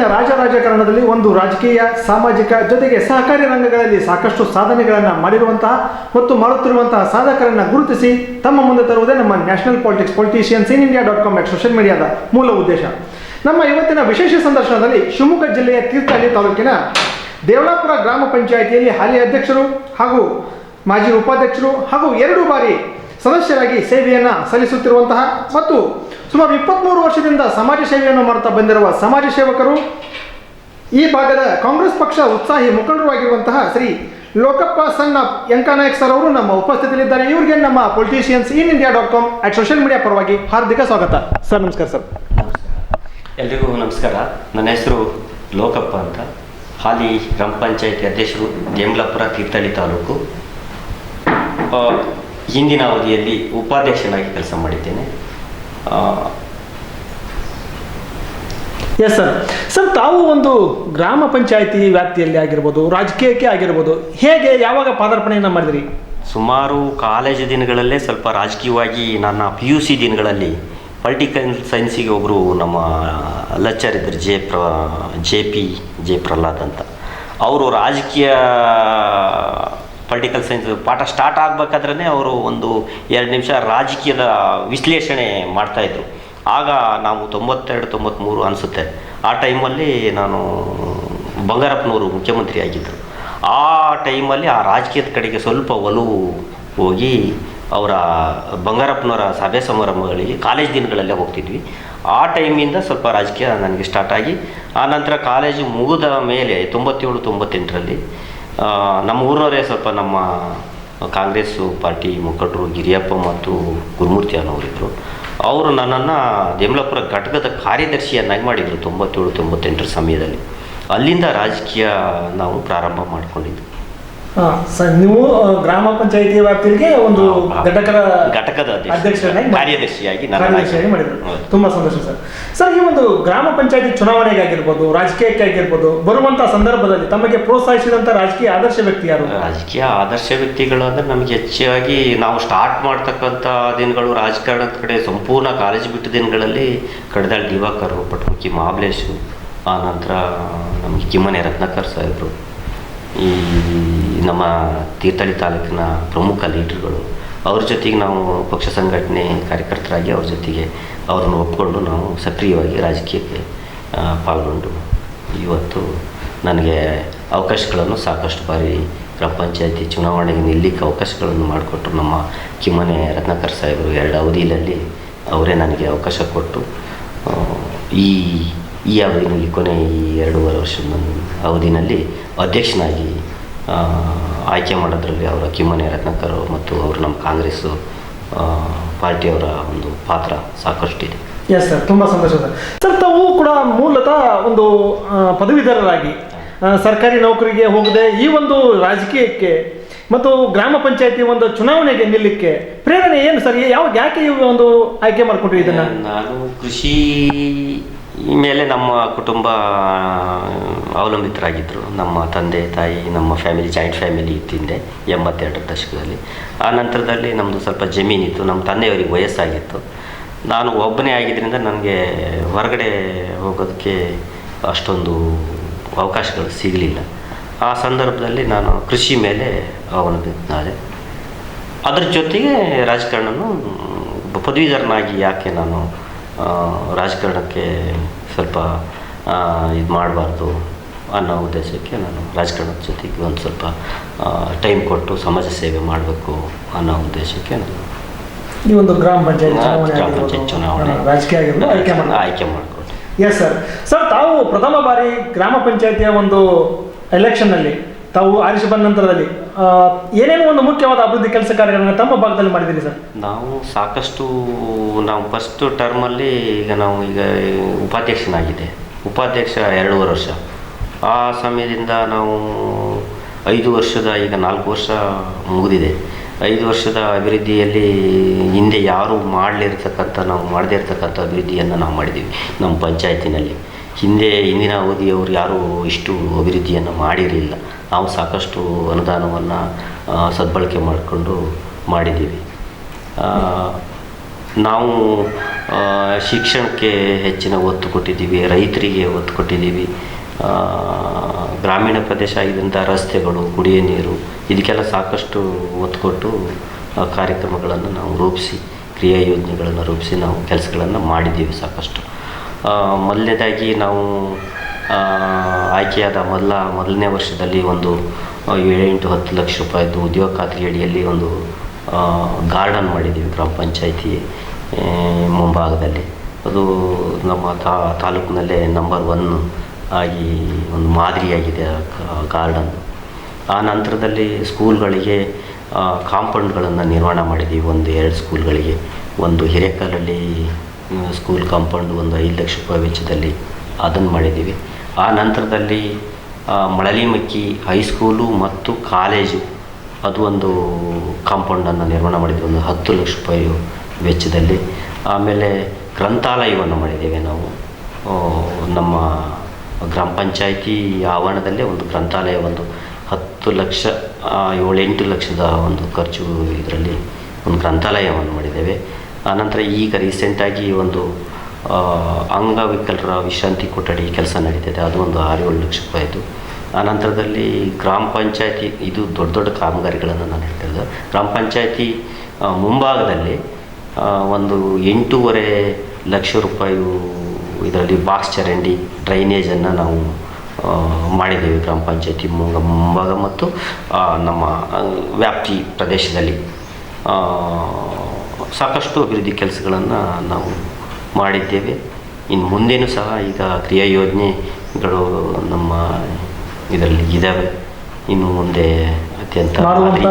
ಇವತ್ತಿನ ರಾಜ ರಾಜಕಾರಣದಲ್ಲಿ ಒಂದು ರಾಜಕೀಯ, ಸಾಮಾಜಿಕ ಜೊತೆಗೆ ಸಹಕಾರಿ ರಂಗಗಳಲ್ಲಿ ಸಾಕಷ್ಟು ಸಾಧನೆಗಳನ್ನು ಮಾಡಿರುವಂತಹ ಮತ್ತು ಮಾಡುತ್ತಿರುವಂತಹ ಸಾಧಕರನ್ನು ಗುರುತಿಸಿ ತಮ್ಮ ಮುಂದೆ ತರುವುದೇ ನಮ್ಮ national politics politicians in India dot com social ಮೀಡಿಯಾದ ಮೂಲ ಉದ್ದೇಶ. ನಮ್ಮ ಇವತ್ತಿನ ವಿಶೇಷ ಸಂದರ್ಶನದಲ್ಲಿ ಶಿವಮೊಗ್ಗ ಜಿಲ್ಲೆಯ ತೀರ್ಥಹಳ್ಳಿ ತಾಲೂಕಿನ ದೇವಳಾಪುರ ಗ್ರಾಮ ಪಂಚಾಯಿತಿಯಲ್ಲಿ ಹಾಲಿ ಅಧ್ಯಕ್ಷರು ಹಾಗೂ ಮಾಜಿ ಉಪಾಧ್ಯಕ್ಷರು ಹಾಗೂ ಎರಡು ಬಾರಿ ಸದಸ್ಯರಾಗಿ ಸೇವೆಯನ್ನು ಸಲ್ಲಿಸುತ್ತಿರುವಂತಹ ಮತ್ತು ಸುಮಾರು ಇಪ್ಪತ್ತ್ಮೂರು ವರ್ಷದಿಂದ ಸಮಾಜ ಸೇವೆಯನ್ನು ಮಾಡುತ್ತಾ ಬಂದಿರುವ ಸಮಾಜ ಸೇವಕರು ಈ ಭಾಗದ ಕಾಂಗ್ರೆಸ್ ಪಕ್ಷ ಉತ್ಸಾಹಿ ಮುಖಂಡರಾಗಿರುವಂತಹ ಶ್ರೀ ಲೋಕಪ್ಪ ಸಣ್ಣ ಯಂಕಾನಾಯಕ್ ಸರ್ ಅವರು ನಮ್ಮ ಉಪಸ್ಥಿತಿಯಲ್ಲಿದ್ದಾರೆ. ಇವರಿಗೆ ನಮ್ಮ politicians in India dot com at social media ಪರವಾಗಿ ಹಾರ್ದಿಕ ಸ್ವಾಗತ. ಸರ್, ನಮಸ್ಕಾರ ಸರ್. ಎಲ್ರಿಗೂ ನಮಸ್ಕಾರ. ನನ್ನ ಹೆಸರು ಲೋಕಪ್ಪ ಅಂತ. ಹಾಲಿ ಗ್ರಾಮ ಪಂಚಾಯತಿ ಅಧ್ಯಕ್ಷರು ದೇಮ್ಲಾಪುರ ತೀರ್ಥಹಳ್ಳಿ ತಾಲೂಕು. ಹಿಂದಿನ ಅವಧಿಯಲ್ಲಿ ಉಪಾಧ್ಯಕ್ಷನಾಗಿ ಕೆಲಸ ಮಾಡಿದ್ದೇನೆ. ಎಸ್ ಸರ್ ಸರ್ ತಾವು ಒಂದು ಗ್ರಾಮ ಪಂಚಾಯಿತಿ ವ್ಯಾಪ್ತಿಯಲ್ಲಿ ಆಗಿರ್ಬೋದು, ರಾಜಕೀಯಕ್ಕೆ ಆಗಿರ್ಬೋದು, ಹೇಗೆ ಯಾವಾಗ ಪಾದಾರ್ಪಣೆಯನ್ನು ಮಾಡಿದ್ರಿ? ಸುಮಾರು ಕಾಲೇಜು ದಿನಗಳಲ್ಲೇ ಸ್ವಲ್ಪ ರಾಜಕೀಯವಾಗಿ ನನ್ನ ಪಿ ಯು ಸಿ ದಿನಗಳಲ್ಲಿ ಪೊಲಿಟಿಕಲ್ ಸೈನ್ಸಿಗೆ ಒಬ್ಬರು ನಮ್ಮ ಲೆಕ್ಚರ್ ಇದ್ದರು ಜೆ ಪ್ರ, ಜೆ ಪಿ, ಜೆ ಪ್ರಹ್ಲಾದ್ ಅಂತ. ಅವರು ರಾಜಕೀಯ ಪೊಲಿಟಿಕಲ್ ಸೈನ್ಸ್ ಪಾಠ ಸ್ಟಾರ್ಟ್ ಆಗಬೇಕಾದ್ರೇ ಅವರು ಒಂದು ಎರಡು ನಿಮಿಷ ರಾಜಕೀಯದ ವಿಶ್ಲೇಷಣೆ ಮಾಡ್ತಾಯಿದ್ರು ಆಗ ನಾವು ತೊಂಬತ್ತೆರಡು ತೊಂಬತ್ತ್ಮೂರು ಅನಿಸುತ್ತೆ. ಆ ಟೈಮಲ್ಲಿ ನಾನು ಬಂಗಾರಪ್ಪನವರು ಮುಖ್ಯಮಂತ್ರಿ ಆಗಿದ್ದರು ಆ ಟೈಮಲ್ಲಿ ಆ ರಾಜಕೀಯದ ಕಡೆಗೆ ಸ್ವಲ್ಪ ಒಲವು ಹೋಗಿ ಅವರ ಬಂಗಾರಪ್ಪನವರ ಸಭೆ ಸಮಾರಂಭಗಳಿಗೆ ಕಾಲೇಜ್ ದಿನಗಳಲ್ಲೇ ಹೋಗ್ತಿದ್ವಿ. ಆ ಟೈಮಿಂದ ಸ್ವಲ್ಪ ರಾಜಕೀಯ ನನಗೆ ಸ್ಟಾರ್ಟ್ ಆಗಿ, ಆ ನಂತರ ಕಾಲೇಜು ಮುಗಿದ ಮೇಲೆ ತೊಂಬತ್ತೇಳು, ತೊಂಬತ್ತೆಂಟರಲ್ಲಿ ನಮ್ಮ ಊರವರೇ ಸ್ವಲ್ಪ ನಮ್ಮ ಕಾಂಗ್ರೆಸ್ಸು ಪಾರ್ಟಿ ಮುಖಂಡರು ಗಿರಿಯಪ್ಪ ಮತ್ತು ಗುರುಮೂರ್ತಿ ಅನ್ನೋರಿದ್ದರು ಅವರು ನನ್ನನ್ನು ದೇಮಲಾಪುರ ಘಟಕದ ಕಾರ್ಯದರ್ಶಿಯನ್ನಾಗಿ ಮಾಡಿದರು ತೊಂಬತ್ತೇಳು ತೊಂಬತ್ತೆಂಟರ ಸಮಯದಲ್ಲಿ. ಅಲ್ಲಿಂದ ರಾಜಕೀಯ ನಾವು ಪ್ರಾರಂಭ ಮಾಡಿಕೊಂಡಿದ್ದು ಸರ್ ನೀವು ಗ್ರಾಮ ಪಂಚಾಯಿತಿ ವ್ಯಾಪ್ತಿಗೆ ಒಂದು ಘಟಕದ ಘಟಕದ ಅಧ್ಯಕ್ಷ- ಅಧ್ಯಕ್ಷರನ್ನಾಗಿ ಮಾಡಿ- ಕಾರ್ಯದರ್ಶಿಯಾಗಿ ಕಾರ್ಯದರ್ಶಿಯಾಗಿ ಮಾಡಿದ್ರು. ತುಂಬಾ ಸಂತೋಷ ಸರ್. ಸರ್ ಈ ಒಂದು ಗ್ರಾಮ ಪಂಚಾಯಿತಿ ಚುನಾವಣೆಗೆ ಆಗಿರ್ಬೋದು ರಾಜಕೀಯಕ್ಕೆ ಆಗಿರ್ಬೋದು ಬರುವಂತಹ ಸಂದರ್ಭದಲ್ಲಿ ತಮಗೆ ಪ್ರೋತ್ಸಾಹಿಸಿದಂತ ರಾಜಕೀಯ ಆದರ್ಶ ವ್ಯಕ್ತಿ ಯಾರು? ರಾಜಕೀಯ ಆದರ್ಶ ವ್ಯಕ್ತಿಗಳು ಅಂದ್ರೆ ನಮಗೆ ಹೆಚ್ಚಾಗಿ ನಾವು ಸ್ಟಾರ್ಟ್ ಮಾಡ್ತಕ್ಕಂಥ ದಿನಗಳು ರಾಜಕಾರಣದ ಕಡೆ ಸಂಪೂರ್ಣ ಕಾಲೇಜ್ ಬಿಟ್ಟ ದಿನಗಳಲ್ಲಿ ಕಡದಾಳ್ ದಿವಾಕರ್ ಪಟ್ಮುಖಿ ಮಹಾಬಲೇಶ್ ಆ ನಂತರ ನಮಗೆ ಕಿಮ್ಮನೆ ರತ್ನಾಕರ್ ಸಾಹೇಬರು. ಈ ನಮ್ಮ ತೀರ್ಥಹಳ್ಳಿ ತಾಲೂಕಿನ ಪ್ರಮುಖ ಲೀಡ್ರ್ಗಳು, ಅವ್ರ ಜೊತೆಗೆ ನಾವು ಪಕ್ಷ ಸಂಘಟನೆ ಕಾರ್ಯಕರ್ತರಾಗಿ ಅವ್ರ ಜೊತೆಗೆ ಅವ್ರನ್ನ ಒಪ್ಪಿಕೊಂಡು ನಾವು ಸಕ್ರಿಯವಾಗಿ ರಾಜಕೀಯಕ್ಕೆ ಪಾಲ್ಗೊಂಡು ಇವತ್ತು ನನಗೆ ಅವಕಾಶಗಳನ್ನು ಸಾಕಷ್ಟು ಬಾರಿ ಗ್ರಾಮ ಪಂಚಾಯತಿ ಚುನಾವಣೆಗೆ ನಿಲ್ಲಿಕ್ಕೆ ಅವಕಾಶಗಳನ್ನು ಮಾಡಿಕೊಟ್ರು ನಮ್ಮ ಕಿಮ್ಮನೆ ರತ್ನಾಕರ್ ಸಾಹೇಬರು ಎರಡು ಅವಧಿಯಲ್ಲಿ ಅವರೇ ನನಗೆ ಅವಕಾಶ ಕೊಟ್ಟು ಈ ಈ ಅವಧಿನಲ್ಲಿ ಕೊನೆ ಈ ಎರಡೂವರೆ ವರ್ಷದ ಅವಧಿನಲ್ಲಿ ಅಧ್ಯಕ್ಷನಾಗಿ ಆಯ್ಕೆ ಮಾಡೋದ್ರಲ್ಲಿ ಅವರ ಕಿಮ್ಮನೆ ರತ್ನಕರ್ ಮತ್ತು ಅವರು ನಮ್ಮ ಕಾಂಗ್ರೆಸ್ ಪಾರ್ಟಿಯವರ ಒಂದು ಪಾತ್ರ ಸಾಕಷ್ಟಿದೆ. ಎಸ್ ಸರ್ ತುಂಬ ಸಂತೋಷ ಸರ್. ಸರ್ ತಾವು ಕೂಡ ಮೂಲತಃ ಒಂದು ಪದವೀಧರರಾಗಿ ಸರ್ಕಾರಿ ನೌಕರಿಗೆ ಹೋಗದೆ ಈ ಒಂದು ರಾಜಕೀಯಕ್ಕೆ ಮತ್ತು ಗ್ರಾಮ ಪಂಚಾಯತಿ ಒಂದು ಚುನಾವಣೆಗೆ ನಿಲ್ಲಕ್ಕೆ ಪ್ರೇರಣೆ ಏನು ಸರ್? ಯಾವ ಯಾಕೆ ಒಂದು ಆಯ್ಕೆ ಮಾಡಿಕೊಂಡ್ರಿ ಇದನ್ನ? ನಾನು ಕೃಷಿ ಮೇಲೆ ನಮ್ಮ ಕುಟುಂಬ ಅವಲಂಬಿತರಾಗಿದ್ದರು ನಮ್ಮ ತಂದೆ, ತಾಯಿ, ನಮ್ಮ ಫ್ಯಾಮಿಲಿ ಜಾಯಿಂಟ್ ಫ್ಯಾಮಿಲಿ ಇತ್ತಿಂದೆ ಎಂಬತ್ತೆರಡರ ದಶಕದಲ್ಲಿ. ಆ ನಂತರದಲ್ಲಿ ನಮ್ಮದು ಸ್ವಲ್ಪ ಜಮೀನಿತ್ತು, ನಮ್ಮ ತಂದೆಯವರಿಗೆ ವಯಸ್ಸಾಗಿತ್ತು. ನಾನು ಒಬ್ಬನೇ ಆಗಿದ್ದರಿಂದ ನನಗೆ ಹೊರಗಡೆ ಹೋಗೋದಕ್ಕೆ ಅಷ್ಟೊಂದು ಅವಕಾಶಗಳು ಸಿಗಲಿಲ್ಲ. ಆ ಸಂದರ್ಭದಲ್ಲಿ ನಾನು ಕೃಷಿ ಮೇಲೆ ಅವಲಂಬಿತನಾದೆ. ಅದರ ಜೊತೆಗೆ ರಾಜಕಾರಣನು, ಪದವೀಧರನಾಗಿ ಯಾಕೆ ನಾನು ರಾಜಕಾರಣಕ್ಕೆ ಸ್ವಲ್ಪ ಇದು ಮಾಡಬಾರ್ದು ಅನ್ನೋ ಉದ್ದೇಶಕ್ಕೆ ನಾನು ರಾಜಕಾರಣದ ಜೊತೆಗೆ ಒಂದು ಸ್ವಲ್ಪ ಟೈಮ್ ಕೊಟ್ಟು ಸಮಾಜ ಸೇವೆ ಮಾಡಬೇಕು ಅನ್ನೋ ಉದ್ದೇಶಕ್ಕೆ ನಾನು ಈ ಒಂದು ಗ್ರಾಮ ಪಂಚಾಯತ್ ಚುನಾವಣೆ ಗ್ರಾಮ ಪಂಚಾಯತ್ ಚುನಾವಣೆ ರಾಜಕೀಯ ಆಯ್ಕೆ ಮಾಡಿ ಆಯ್ಕೆ ಮಾಡಿಕೊಟ್ಟೆ ಎಸ್ ಸರ್ ಸರ್ ತಾವು ಪ್ರಥಮ ಬಾರಿ ಗ್ರಾಮ ಪಂಚಾಯತಿಯ ಒಂದು ಎಲೆಕ್ಷನ್ನಲ್ಲಿ ತಾವು ಆರಿಸಿ ಬಂದ ನಂತರದಲ್ಲಿ ಏನೇನು ಒಂದು ಮುಖ್ಯವಾದ ಅಭಿವೃದ್ಧಿ ಕೆಲಸ ಕಾರ್ಯಗಳನ್ನು ತಮ್ಮ ಭಾಗದಲ್ಲಿ ಮಾಡಿದ್ದೀರಿ ಸರ್? ನಾವು ಸಾಕಷ್ಟು, ನಾವು ಫಸ್ಟ್ ಟರ್ಮಲ್ಲಿ ಈಗ ನಾವು ಈಗ ಉಪಾಧ್ಯಕ್ಷನಾಗಿದೆ ಉಪಾಧ್ಯಕ್ಷ ಎರಡೂವರೆ ವರ್ಷ. ಆ ಸಮಯದಿಂದ ನಾವು ಐದು ವರ್ಷದ, ಈಗ ನಾಲ್ಕು ವರ್ಷ ಮುಗಿದಿದೆ. ಐದು ವರ್ಷದ ಅಭಿವೃದ್ಧಿಯಲ್ಲಿ ಹಿಂದೆ ಯಾರು ಮಾಡಲಿರ್ತಕ್ಕಂಥ, ನಾವು ಮಾಡದೇ ಇರತಕ್ಕಂಥ ಅಭಿವೃದ್ಧಿಯನ್ನು ನಾವು ಮಾಡಿದ್ದೀವಿ ನಮ್ಮ ಪಂಚಾಯತಿನಲ್ಲಿ. ಹಿಂದೆ ಹಿಂದಿನ ಅವಧಿಯವರು ಯಾರೂ ಇಷ್ಟು ಅಭಿವೃದ್ಧಿಯನ್ನು ಮಾಡಿರಲಿಲ್ಲ. ನಾವು ಸಾಕಷ್ಟು ಅನುದಾನವನ್ನು ಸದ್ಬಳಕೆ ಮಾಡಿಕೊಂಡು ಮಾಡಿದ್ದೀವಿ. ನಾವು ಶಿಕ್ಷಣಕ್ಕೆ ಹೆಚ್ಚಿನ ಒತ್ತು ಕೊಟ್ಟಿದ್ದೀವಿ, ರೈತರಿಗೆ ಒತ್ತು ಕೊಟ್ಟಿದ್ದೀವಿ. ಗ್ರಾಮೀಣ ಪ್ರದೇಶ ಆಗಿದ್ದಂಥ ರಸ್ತೆಗಳು, ಕುಡಿಯೋ ನೀರು, ಇದಕ್ಕೆಲ್ಲ ಸಾಕಷ್ಟು ಒತ್ತು ಕೊಟ್ಟು ಕಾರ್ಯಕ್ರಮಗಳನ್ನು ನಾವು ರೂಪಿಸಿ, ಕ್ರಿಯಾ ಯೋಜನೆಗಳನ್ನು ರೂಪಿಸಿ ನಾವು ಕೆಲಸಗಳನ್ನು ಮಾಡಿದ್ದೀವಿ ಸಾಕಷ್ಟು. ಮೊದಲನೇದಾಗಿ ನಾವು ಆಯ್ಕೆಯಾದ ಮೊದಲ, ಮೊದಲನೇ ವರ್ಷದಲ್ಲಿ ಒಂದು ಏಳೆಂಟು ಹತ್ತು ಲಕ್ಷ ರೂಪಾಯಿದು ಉದ್ಯೋಗ ಖಾತ್ರಿ ಅಡಿಯಲ್ಲಿ ಒಂದು ಗಾರ್ಡನ್ ಮಾಡಿದ್ದೀವಿ ಗ್ರಾಮ ಪಂಚಾಯಿತಿ ಮುಂಭಾಗದಲ್ಲಿ. ಅದು ನಮ್ಮ ತಾ, ತಾಲೂಕಿನಲ್ಲೇ ನಂಬರ್ ಒನ್ ಆಗಿ ಒಂದು ಮಾದರಿಯಾಗಿದೆ ಗಾರ್ಡನ್. ಆ ನಂತರದಲ್ಲಿ ಸ್ಕೂಲ್ಗಳಿಗೆ ಕಾಂಪೌಂಡ್ಗಳನ್ನು ನಿರ್ಮಾಣ ಮಾಡಿದ್ದೀವಿ ಒಂದು ಎರಡು ಸ್ಕೂಲ್ಗಳಿಗೆ. ಒಂದು ಹಿರೇಕಲ್ಲಲ್ಲಿ ಸ್ಕೂಲ್ ಕಾಂಪೌಂಡ್ ಒಂದು ಐದು ಲಕ್ಷ ರೂಪಾಯಿ ವೆಚ್ಚದಲ್ಲಿ ಅದನ್ನು ಮಾಡಿದ್ದೀವಿ. ಆ ನಂತರದಲ್ಲಿ ಮಳಲಿಮಕ್ಕಿ ಹೈಸ್ಕೂಲು ಮತ್ತು ಕಾಲೇಜು ಅದು ಒಂದು ಕಾಂಪೌಂಡನ್ನು ನಿರ್ಮಾಣ ಮಾಡಿದ್ವಿ ಒಂದು ಹತ್ತು ಲಕ್ಷ ರೂಪಾಯಿ ವೆಚ್ಚದಲ್ಲಿ. ಆಮೇಲೆ ಗ್ರಂಥಾಲಯವನ್ನು ಮಾಡಿದ್ದೇವೆ ನಾವು. ನಮ್ಮ ಗ್ರಾಮ ಪಂಚಾಯಿತಿ ಆವರಣದಲ್ಲೇ ಒಂದು ಗ್ರಂಥಾಲಯ, ಒಂದು ಹತ್ತು ಲಕ್ಷ ಏಳೆಂಟು ಲಕ್ಷದ ಒಂದು ಖರ್ಚು ಇದರಲ್ಲಿ ಒಂದು ಗ್ರಂಥಾಲಯವನ್ನು ಮಾಡಿದ್ದೇವೆ. ಆನಂತರ ಈಗ ರೀಸೆಂಟಾಗಿ ಒಂದು ಅಂಗವಿಕಲರ ವಿಶ್ರಾಂತಿ ಕೊಠಡಿ ಕೆಲಸ ನಡೀತದೆ. ಅದು ಒಂದು ಆರು ಏಳು ಲಕ್ಷ ಆ ಆನಂತರದಲ್ಲಿ ಗ್ರಾಮ ಪಂಚಾಯತಿ, ಇದು ದೊಡ್ಡ ದೊಡ್ಡ ಕಾಮಗಾರಿಗಳನ್ನು ನಾನು ಹೇಳ್ತಿರೋದು ಗ್ರಾಮ ಪಂಚಾಯತಿ ಮುಂಭಾಗದಲ್ಲಿ ಒಂದು ಎಂಟೂವರೆ ಲಕ್ಷ ರೂಪಾಯಿ ಇದರಲ್ಲಿ ಬಾಕ್ಸ್ ಚರಂಡಿ ಡ್ರೈನೇಜನ್ನು ನಾವು ಮಾಡಿದ್ದೇವೆ ಗ್ರಾಮ ಪಂಚಾಯತಿ ಮುಂಭಾಗ ಮತ್ತು ನಮ್ಮ ವ್ಯಾಪ್ತಿ ಪ್ರದೇಶದಲ್ಲಿ. ಸಾಕಷ್ಟು ಅಭಿವೃದ್ಧಿ ಕೆಲಸಗಳನ್ನು ನಾವು ಮಾಡಿದ್ದೇವೆ. ಇನ್ನು ಮುಂದೇನೂ ಸಹ ಈಗ ಕ್ರಿಯಾ ಯೋಜನೆಗಳು ನಮ್ಮ ಇದರಲ್ಲಿ ಇದ್ದಾವೆ ಇನ್ನು ಮುಂದೆ ಅತ್ಯಂತ ಮಾದರಿ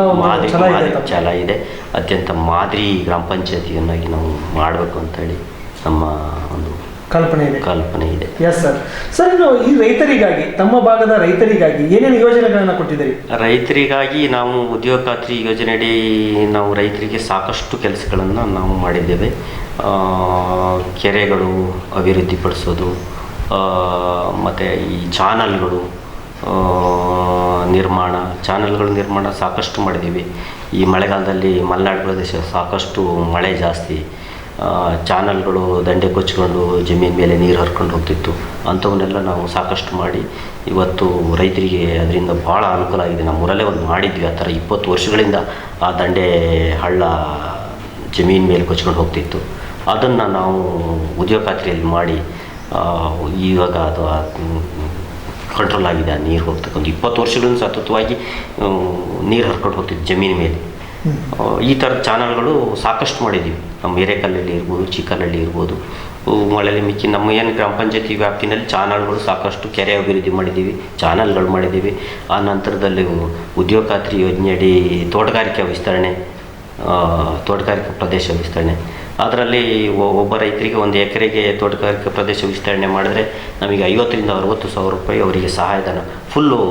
ಮಾದರಿ. ಛಲ ಇದೆ ಅತ್ಯಂತ ಮಾದರಿ ಗ್ರಾಮ ಪಂಚಾಯತಿಯನ್ನಾಗಿ ನಾವು ಮಾಡಬೇಕು ಅಂತೇಳಿ ನಮ್ಮ ಒಂದು ಕಲ್ಪನೆ ಇದೆ. ಕಲ್ಪನೆ ಇದೆ. ಎಸ್ ಸರ್ ಸರ್ ಇನ್ನು ಈ ರೈತರಿಗಾಗಿ ತಮ್ಮ ಭಾಗದ ರೈತರಿಗಾಗಿ ಏನೇನು ಯೋಜನೆಗಳನ್ನು ಕೊಟ್ಟಿದ್ದೀರಿ? ರೈತರಿಗಾಗಿ ನಾವು ಉದ್ಯೋಗ ಖಾತ್ರಿ ಯೋಜನೆಯಡಿ ನಾವು ರೈತರಿಗೆ ಸಾಕಷ್ಟು ಕೆಲಸಗಳನ್ನು ನಾವು ಮಾಡಿದ್ದೇವೆ. ಕೆರೆಗಳು ಅಭಿವೃದ್ಧಿಪಡಿಸೋದು ಮತ್ತು ಈ ಚಾನಲ್ಗಳು ನಿರ್ಮಾಣ ಚಾನಲ್ಗಳ ನಿರ್ಮಾಣ ಸಾಕಷ್ಟು ಮಾಡಿದ್ದೀವಿ. ಈ ಮಳೆಗಾಲದಲ್ಲಿ ಮಲೆನಾಡು ಪ್ರದೇಶ ಸಾಕಷ್ಟು ಮಳೆ ಜಾಸ್ತಿ. ಚಾನಲ್ಗಳು, ದಂಡೆ ಕೊಚ್ಕೊಂಡು ಜಮೀನ್ ಮೇಲೆ ನೀರು ಹರ್ಕೊಂಡು ಹೋಗ್ತಿತ್ತು. ಅಂಥವನ್ನೆಲ್ಲ ನಾವು ಸಾಕಷ್ಟು ಮಾಡಿ ಇವತ್ತು ರೈತರಿಗೆ ಅದರಿಂದ ಭಾಳ ಅನುಕೂಲ ಆಗಿದೆ. ನಮ್ಮೂರಲ್ಲೇ ಒಂದು ಮಾಡಿದ್ವಿ. ಆ ಥರ ಇಪ್ಪತ್ತು ವರ್ಷಗಳಿಂದ ಆ ದಂಡೆ ಹಳ್ಳ ಜಮೀನ್ ಮೇಲೆ ಕೊಚ್ಕೊಂಡು ಹೋಗ್ತಿತ್ತು. ಅದನ್ನು ನಾವು ಉದ್ಯೋಗ ಖಾತ್ರಿಯಲ್ಲಿ ಮಾಡಿ ಇವಾಗ ಅದು ಕಂಟ್ರೋಲ್ ಆಗಿದೆ. ಆ ನೀರು ಹೋಗ್ತಕ್ಕಂಥ ಇಪ್ಪತ್ತು ವರ್ಷಗಳಿಂದ ಸತತವಾಗಿ ನೀರು ಹರ್ಕೊಂಡು ಹೋಗ್ತಿತ್ತು ಜಮೀನ್ ಮೇಲೆ. ಈ ಥರದ ಚಾನಲ್ಗಳು ಸಾಕಷ್ಟು ಮಾಡಿದ್ದೀವಿ ನಮ್ಮ ಹಿರೇಕಲ್ಲಲ್ಲಿ ಇರ್ಬೋದು ಚಿಕ್ಕಲ್ಲಲ್ಲಿ ಇರ್ಬೋದು. ಮಳೆಯಲ್ಲಿ ಮಿಕ್ಕಿ, ನಮ್ಮ ಏನು ಗ್ರಾಮ ಪಂಚಾಯತಿ ವ್ಯಾಪ್ತಿನಲ್ಲಿ ಚಾನಲ್ಗಳು ಸಾಕಷ್ಟು ಕೆರೆ ಅಭಿವೃದ್ಧಿ ಮಾಡಿದ್ದೀವಿ ಚಾನಲ್ಗಳು ಮಾಡಿದ್ದೀವಿ ಆ ನಂತರದಲ್ಲಿ ಉದ್ಯೋಗ ಖಾತ್ರಿ ಯೋಜನೆಯಡಿ ತೋಟಗಾರಿಕೆ ವಿಸ್ತರಣೆ ತೋಟಗಾರಿಕೆ ಪ್ರದೇಶ ವಿಸ್ತರಣೆ. ಅದರಲ್ಲಿ ಒಬ್ಬ ರೈತರಿಗೆ ಒಂದು ಎಕರೆಗೆ ತೋಟಗಾರಿಕೆ ಪ್ರದೇಶ ವಿಸ್ತರಣೆ ಮಾಡಿದ್ರೆ ನಮಗೆ ಐವತ್ತರಿಂದ ಅರುವತ್ತು ಸಾವಿರ ರೂಪಾಯಿ ಅವರಿಗೆ ಸಹಾಯಧನ, ಫುಲ್ಲು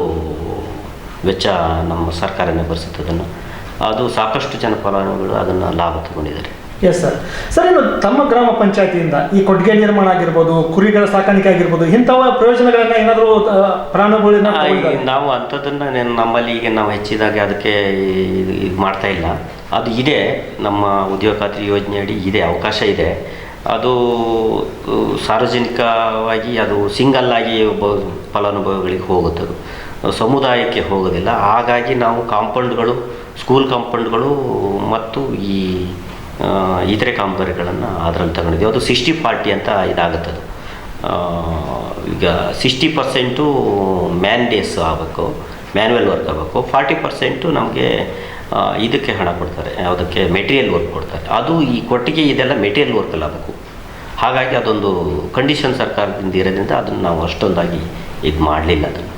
ವೆಚ್ಚ ನಮ್ಮ ಸರ್ಕಾರನೇ ಭರಿಸುತ್ತೆ ಅದನ್ನು. ಅದು ಸಾಕಷ್ಟು ಜನ ಫಲಾನುಭವಿಗಳು ಅದನ್ನು ಲಾಭ ತಗೊಂಡಿದ್ದಾರೆ. ಎಸ್ ಸರ್ ಸರ್ ಇನ್ನು ತಮ್ಮ ಗ್ರಾಮ ಪಂಚಾಯತಿಯಿಂದ ಈ ಕೊಟ್ಟಿಗೆ ನಿರ್ಮಾಣ ಆಗಿರ್ಬೋದು ಕುರಿಗಳ ಸಾಕಾಣಿಕೆ ಆಗಿರ್ಬೋದು ಇಂಥವ ಪ್ರಯೋಜನಗಳನ್ನ ಏನಾದರೂ ಪ್ರಾಣಗಳನ್ನ? ನಾವು ಅಂಥದ್ದನ್ನು ನಮ್ಮಲ್ಲಿ ಈಗ ನಾವು ಹೆಚ್ಚಿದಾಗ ಅದಕ್ಕೆ ಇದು ಮಾಡ್ತಾ ಇಲ್ಲ. ಅದು ಇದೆ. ನಮ್ಮ ಉದ್ಯೋಗ ಖಾತ್ರಿ ಯೋಜನೆಯಡಿ ಇದೆ ಅವಕಾಶ ಇದೆ. ಅದು ಸಾರ್ವಜನಿಕವಾಗಿ ಅದು ಸಿಂಗಲ್ ಆಗಿ ಒಬ್ಬ ಫಲಾನುಭವಿಗಳಿಗೆ ಹೋಗುತ್ತದೆ. ಸಮುದಾಯಕ್ಕೆ ಹೋಗೋದಿಲ್ಲ. ಹಾಗಾಗಿ ನಾವು ಕಾಂಪೌಂಡ್ಗಳು ಸ್ಕೂಲ್ ಕಾಂಪೌಂಡ್ಗಳು ಮತ್ತು ಈ ಇದ್ರೆ ಇತರೆ ಕಾಮಗಾರಿಗಳನ್ನು ಅದರಲ್ಲಿ ತಗೊಂಡಿದ್ದೀವಿ. ಅದು ಸಿಕ್ಸ್ಟಿ ಫಾರ್ಟಿ ಅಂತ ಇದಾಗುತ್ತೆ ಅದು. ಈಗ ಸಿಕ್ಸ್ಟಿ ಪರ್ಸೆಂಟು ಮ್ಯಾನ್ ಡೇಸ್ ಆಗಬೇಕು ಮ್ಯಾನ್ಯಲ್ ವರ್ಕ್ ಆಗಬೇಕು. ಫಾರ್ಟಿ ಪರ್ಸೆಂಟು ನಮಗೆ ಇದಕ್ಕೆ ಹಣ ಕೊಡ್ತಾರೆ ಯಾವುದಕ್ಕೆ ಮೆಟೀರಿಯಲ್ ವರ್ಕ್ ಕೊಡ್ತಾರೆ. ಅದು ಈ ಕೊಟ್ಟಿಗೆ ಇದೆಲ್ಲ ಮೆಟೀರಿಯಲ್ ವರ್ಕಲ್ಲಿ ಆಗಬೇಕು. ಹಾಗಾಗಿ ಅದೊಂದು ಕಂಡೀಷನ್ ಸರ್ಕಾರದಿಂದ ಇರೋದ್ರಿಂದ ಅದನ್ನು ನಾವು ಅಷ್ಟೊಂದಾಗಿ ಇದು ಮಾಡಲಿಲ್ಲ ಅದನ್ನು.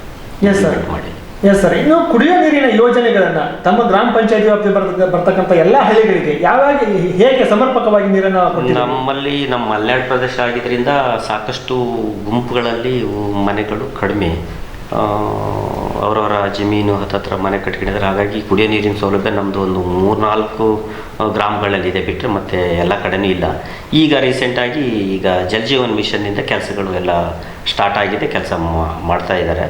ಮಾಡಿ ಎಸ್ ಸರ್ ಇನ್ನು ಕುಡಿಯೋ ನೀರಿನ ಯೋಜನೆಗಳನ್ನ ತಮ್ಮ ಗ್ರಾಮ ಪಂಚಾಯತಿ ವ್ಯಾಪ್ತಿ ಬರ್ತಕ್ಕ ಬರ್ತಕ್ಕಂಥ ಎಲ್ಲ ಹಳ್ಳಿಗಳಿಗೆ ಯಾವಾಗ ಹೇಗೆ ಸಮರ್ಪಕವಾಗಿ ನೀರನ್ನು ನಮ್ಮಲ್ಲಿ ನಮ್ಮ ಮಲೆನಾಡು ಪ್ರದೇಶ ಆಗಿದ್ದರಿಂದ ಸಾಕಷ್ಟು ಗುಂಪುಗಳಲ್ಲಿ ಮನೆಗಳು ಕಡಿಮೆ. ಅವರವರ ಜಮೀನು ಹತ್ತತ್ರ ಮನೆ ಕಟ್ಕೊಂಡಿದ್ದಾರೆ. ಹಾಗಾಗಿ ಕುಡಿಯೋ ನೀರಿನ ಸೌಲಭ್ಯ ನಮ್ಮದು ಒಂದು ಮೂರ್ನಾಲ್ಕು ಗ್ರಾಮಗಳಲ್ಲಿದೆ ಬಿಟ್ಟರೆ ಮತ್ತು ಎಲ್ಲ ಕಡೆಯೂ ಇಲ್ಲ. ಈಗ ರೀಸೆಂಟಾಗಿ ಈಗ ಜಲ್ ಜೀವನ್ ಮಿಷನ್ನಿಂದ ಕೆಲಸಗಳು ಎಲ್ಲ ಸ್ಟಾರ್ಟ್ ಆಗಿದೆ ಕೆಲಸ ಮಾಡ್ತಾ ಇದ್ದಾರೆ.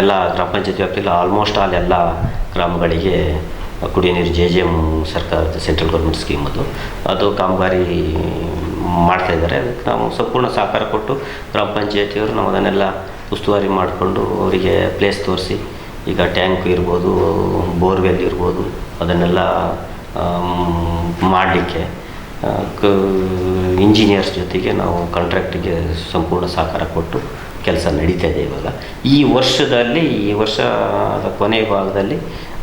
ಎಲ್ಲ ಗ್ರಾಮ ಪಂಚಾಯತಿ ವ್ಯಾಪ್ತಿಯಲ್ಲಿ ಆಲ್ಮೋಸ್ಟ್ ಆಲ್ ಎಲ್ಲ ಗ್ರಾಮಗಳಿಗೆ ಕುಡಿಯೋ ನೀರು ಜೆ ಜೆ ಎಂ ಸರ್ಕಾರದ ಸೆಂಟ್ರಲ್ ಗೌರ್ಮೆಂಟ್ ಸ್ಕೀಮ್ ಅದು. ಅದು ಕಾಮಗಾರಿ ಮಾಡ್ತಾಯಿದ್ದಾರೆ ಅದಕ್ಕೆ ನಾವು ಸಂಪೂರ್ಣ ಸಹಕಾರ ಕೊಟ್ಟು ಗ್ರಾಮ ಪಂಚಾಯತಿಯವರು ನಾವು ಅದನ್ನೆಲ್ಲ ಉಸ್ತುವಾರಿ ಮಾಡಿಕೊಂಡು ಅವರಿಗೆ ಪ್ಲೇಸ್ ತೋರಿಸಿ, ಈಗ ಟ್ಯಾಂಕ್ ಇರ್ಬೋದು ಬೋರ್ವೆಲ್ ಇರ್ಬೋದು, ಅದನ್ನೆಲ್ಲ ಮಾಡಲಿಕ್ಕೆ ಇಂಜಿನಿಯರ್ಸ್ ಜೊತೆಗೆ ನಾವು ಕಾಂಟ್ರಾಕ್ಟಿಗೆ ಸಂಪೂರ್ಣ ಸಹಕಾರ ಕೊಟ್ಟು ಕೆಲಸ ನಡೀತಾ ಇದೆ ಇವಾಗ. ಈ ವರ್ಷದಲ್ಲಿ, ಈ ವರ್ಷದ ಕೊನೆ ಭಾಗದಲ್ಲಿ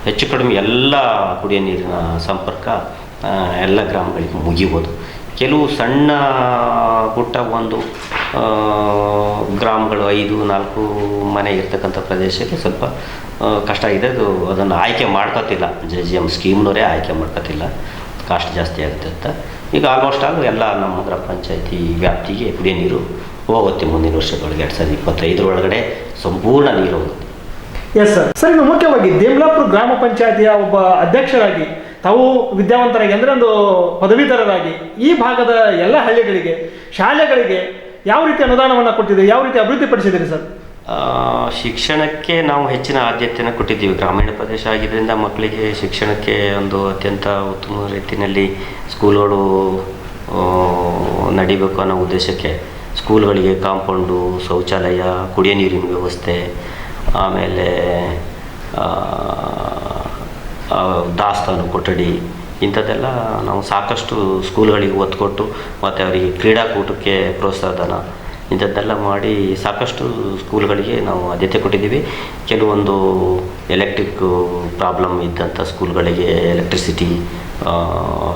ಹೆಚ್ಚು ಕಡಿಮೆ ಎಲ್ಲ ಕುಡಿಯೋ ನೀರಿನ ಸಂಪರ್ಕ ಎಲ್ಲ ಗ್ರಾಮಗಳಿಗೆ ಮುಗಿಬೋದು. ಕೆಲವು ಸಣ್ಣ ಪುಟ್ಟ ಒಂದು ಗ್ರಾಮಗಳು ಐದು, ನಾಲ್ಕು ಮನೆ ಇರ್ತಕ್ಕಂಥ ಪ್ರದೇಶಕ್ಕೆ ಸ್ವಲ್ಪ ಕಷ್ಟ ಇದೆ. ಅದು ಅದನ್ನು ಆಯ್ಕೆ ಮಾಡ್ಕೋತಿಲ್ಲ. ಜೆ ಜಿ ಎಂ ಸ್ಕೀಮ್ನವರೇ ಆಯ್ಕೆ ಮಾಡ್ಕೋತಿಲ್ಲ. ಕಾಸ್ಟ್ ಜಾಸ್ತಿ ಆಗುತ್ತೆ ಅಂತ. ಈಗ ಆಲ್ಮೋಸ್ಟ್ ಆಲ್ ಎಲ್ಲ ನಮ್ಮ ಗ್ರಾಮ ಪಂಚಾಯತಿ ವ್ಯಾಪ್ತಿಗೆ ಕುಡಿಯೋ ನೀರು ಹೋಗುತ್ತೆ ಮುಂದಿನ ವರ್ಷದೊಳಗೆ ಎರಡು ಸಾವಿರದ ಇಪ್ಪತ್ತೈದರ ಒಳಗಡೆ ಸಂಪೂರ್ಣ ನೀರು ಹೋಗುತ್ತೆ. ಎಸ್ ಸರ್ ಸರ್ ಇನ್ನು ಮುಖ್ಯವಾಗಿ ದೇಮ್ಲಾಪುರ ಗ್ರಾಮ ಪಂಚಾಯತಿಯ ಒಬ್ಬ ಅಧ್ಯಕ್ಷರಾಗಿ ತಾವು ವಿದ್ಯಾವಂತರಾಗಿ ಅಂದರೆ ಒಂದು ಪದವೀಧರರಾಗಿ ಈ ಭಾಗದ ಎಲ್ಲ ಹಳ್ಳಿಗಳಿಗೆ ಶಾಲೆಗಳಿಗೆ ಯಾವ ರೀತಿ ಅನುದಾನವನ್ನು ಕೊಟ್ಟಿದೆ ಯಾವ ರೀತಿ ಅಭಿವೃದ್ಧಿ ಪಡಿಸಿದ್ದೀರಿ ಸರ್ ಶಿಕ್ಷಣಕ್ಕೆ ನಾವು ಹೆಚ್ಚಿನ ಆದ್ಯತೆಯನ್ನು ಕೊಟ್ಟಿದ್ದೀವಿ. ಗ್ರಾಮೀಣ ಪ್ರದೇಶ ಆಗಿದ್ದರಿಂದ ಮಕ್ಕಳಿಗೆ ಶಿಕ್ಷಣಕ್ಕೆ ಒಂದು ಅತ್ಯಂತ ಉತ್ತಮ ರೀತಿಯಲ್ಲಿ ಸ್ಕೂಲ್ಗಳು ನಡಿಬೇಕು ಅನ್ನೋ ಉದ್ದೇಶಕ್ಕೆ ಸ್ಕೂಲ್ಗಳಿಗೆ ಕಾಂಪೌಂಡು, ಶೌಚಾಲಯ, ಕುಡಿಯೋ ನೀರಿನ ವ್ಯವಸ್ಥೆ, ಆಮೇಲೆ ದಾಸ್ತಾನು, ಕೊಠಡಿ, ಇಂಥದ್ದೆಲ್ಲ ನಾವು ಸಾಕಷ್ಟು ಸ್ಕೂಲ್ಗಳಿಗೆ ಒತ್ತು ಕೊಟ್ಟು ಮತ್ತು ಅವರಿಗೆ ಕ್ರೀಡಾಕೂಟಕ್ಕೆ ಪ್ರೋತ್ಸಾಹಧನ, ಇಂಥದ್ದೆಲ್ಲ ಮಾಡಿ ಸಾಕಷ್ಟು ಸ್ಕೂಲ್ಗಳಿಗೆ ನಾವು ಆದ್ಯತೆ ಕೊಟ್ಟಿದ್ದೀವಿ. ಕೆಲವೊಂದು ಎಲೆಕ್ಟ್ರಿಕ್ ಪ್ರಾಬ್ಲಮ್ ಇದ್ದಂಥ ಸ್ಕೂಲ್ಗಳಿಗೆ ಎಲೆಕ್ಟ್ರಿಸಿಟಿ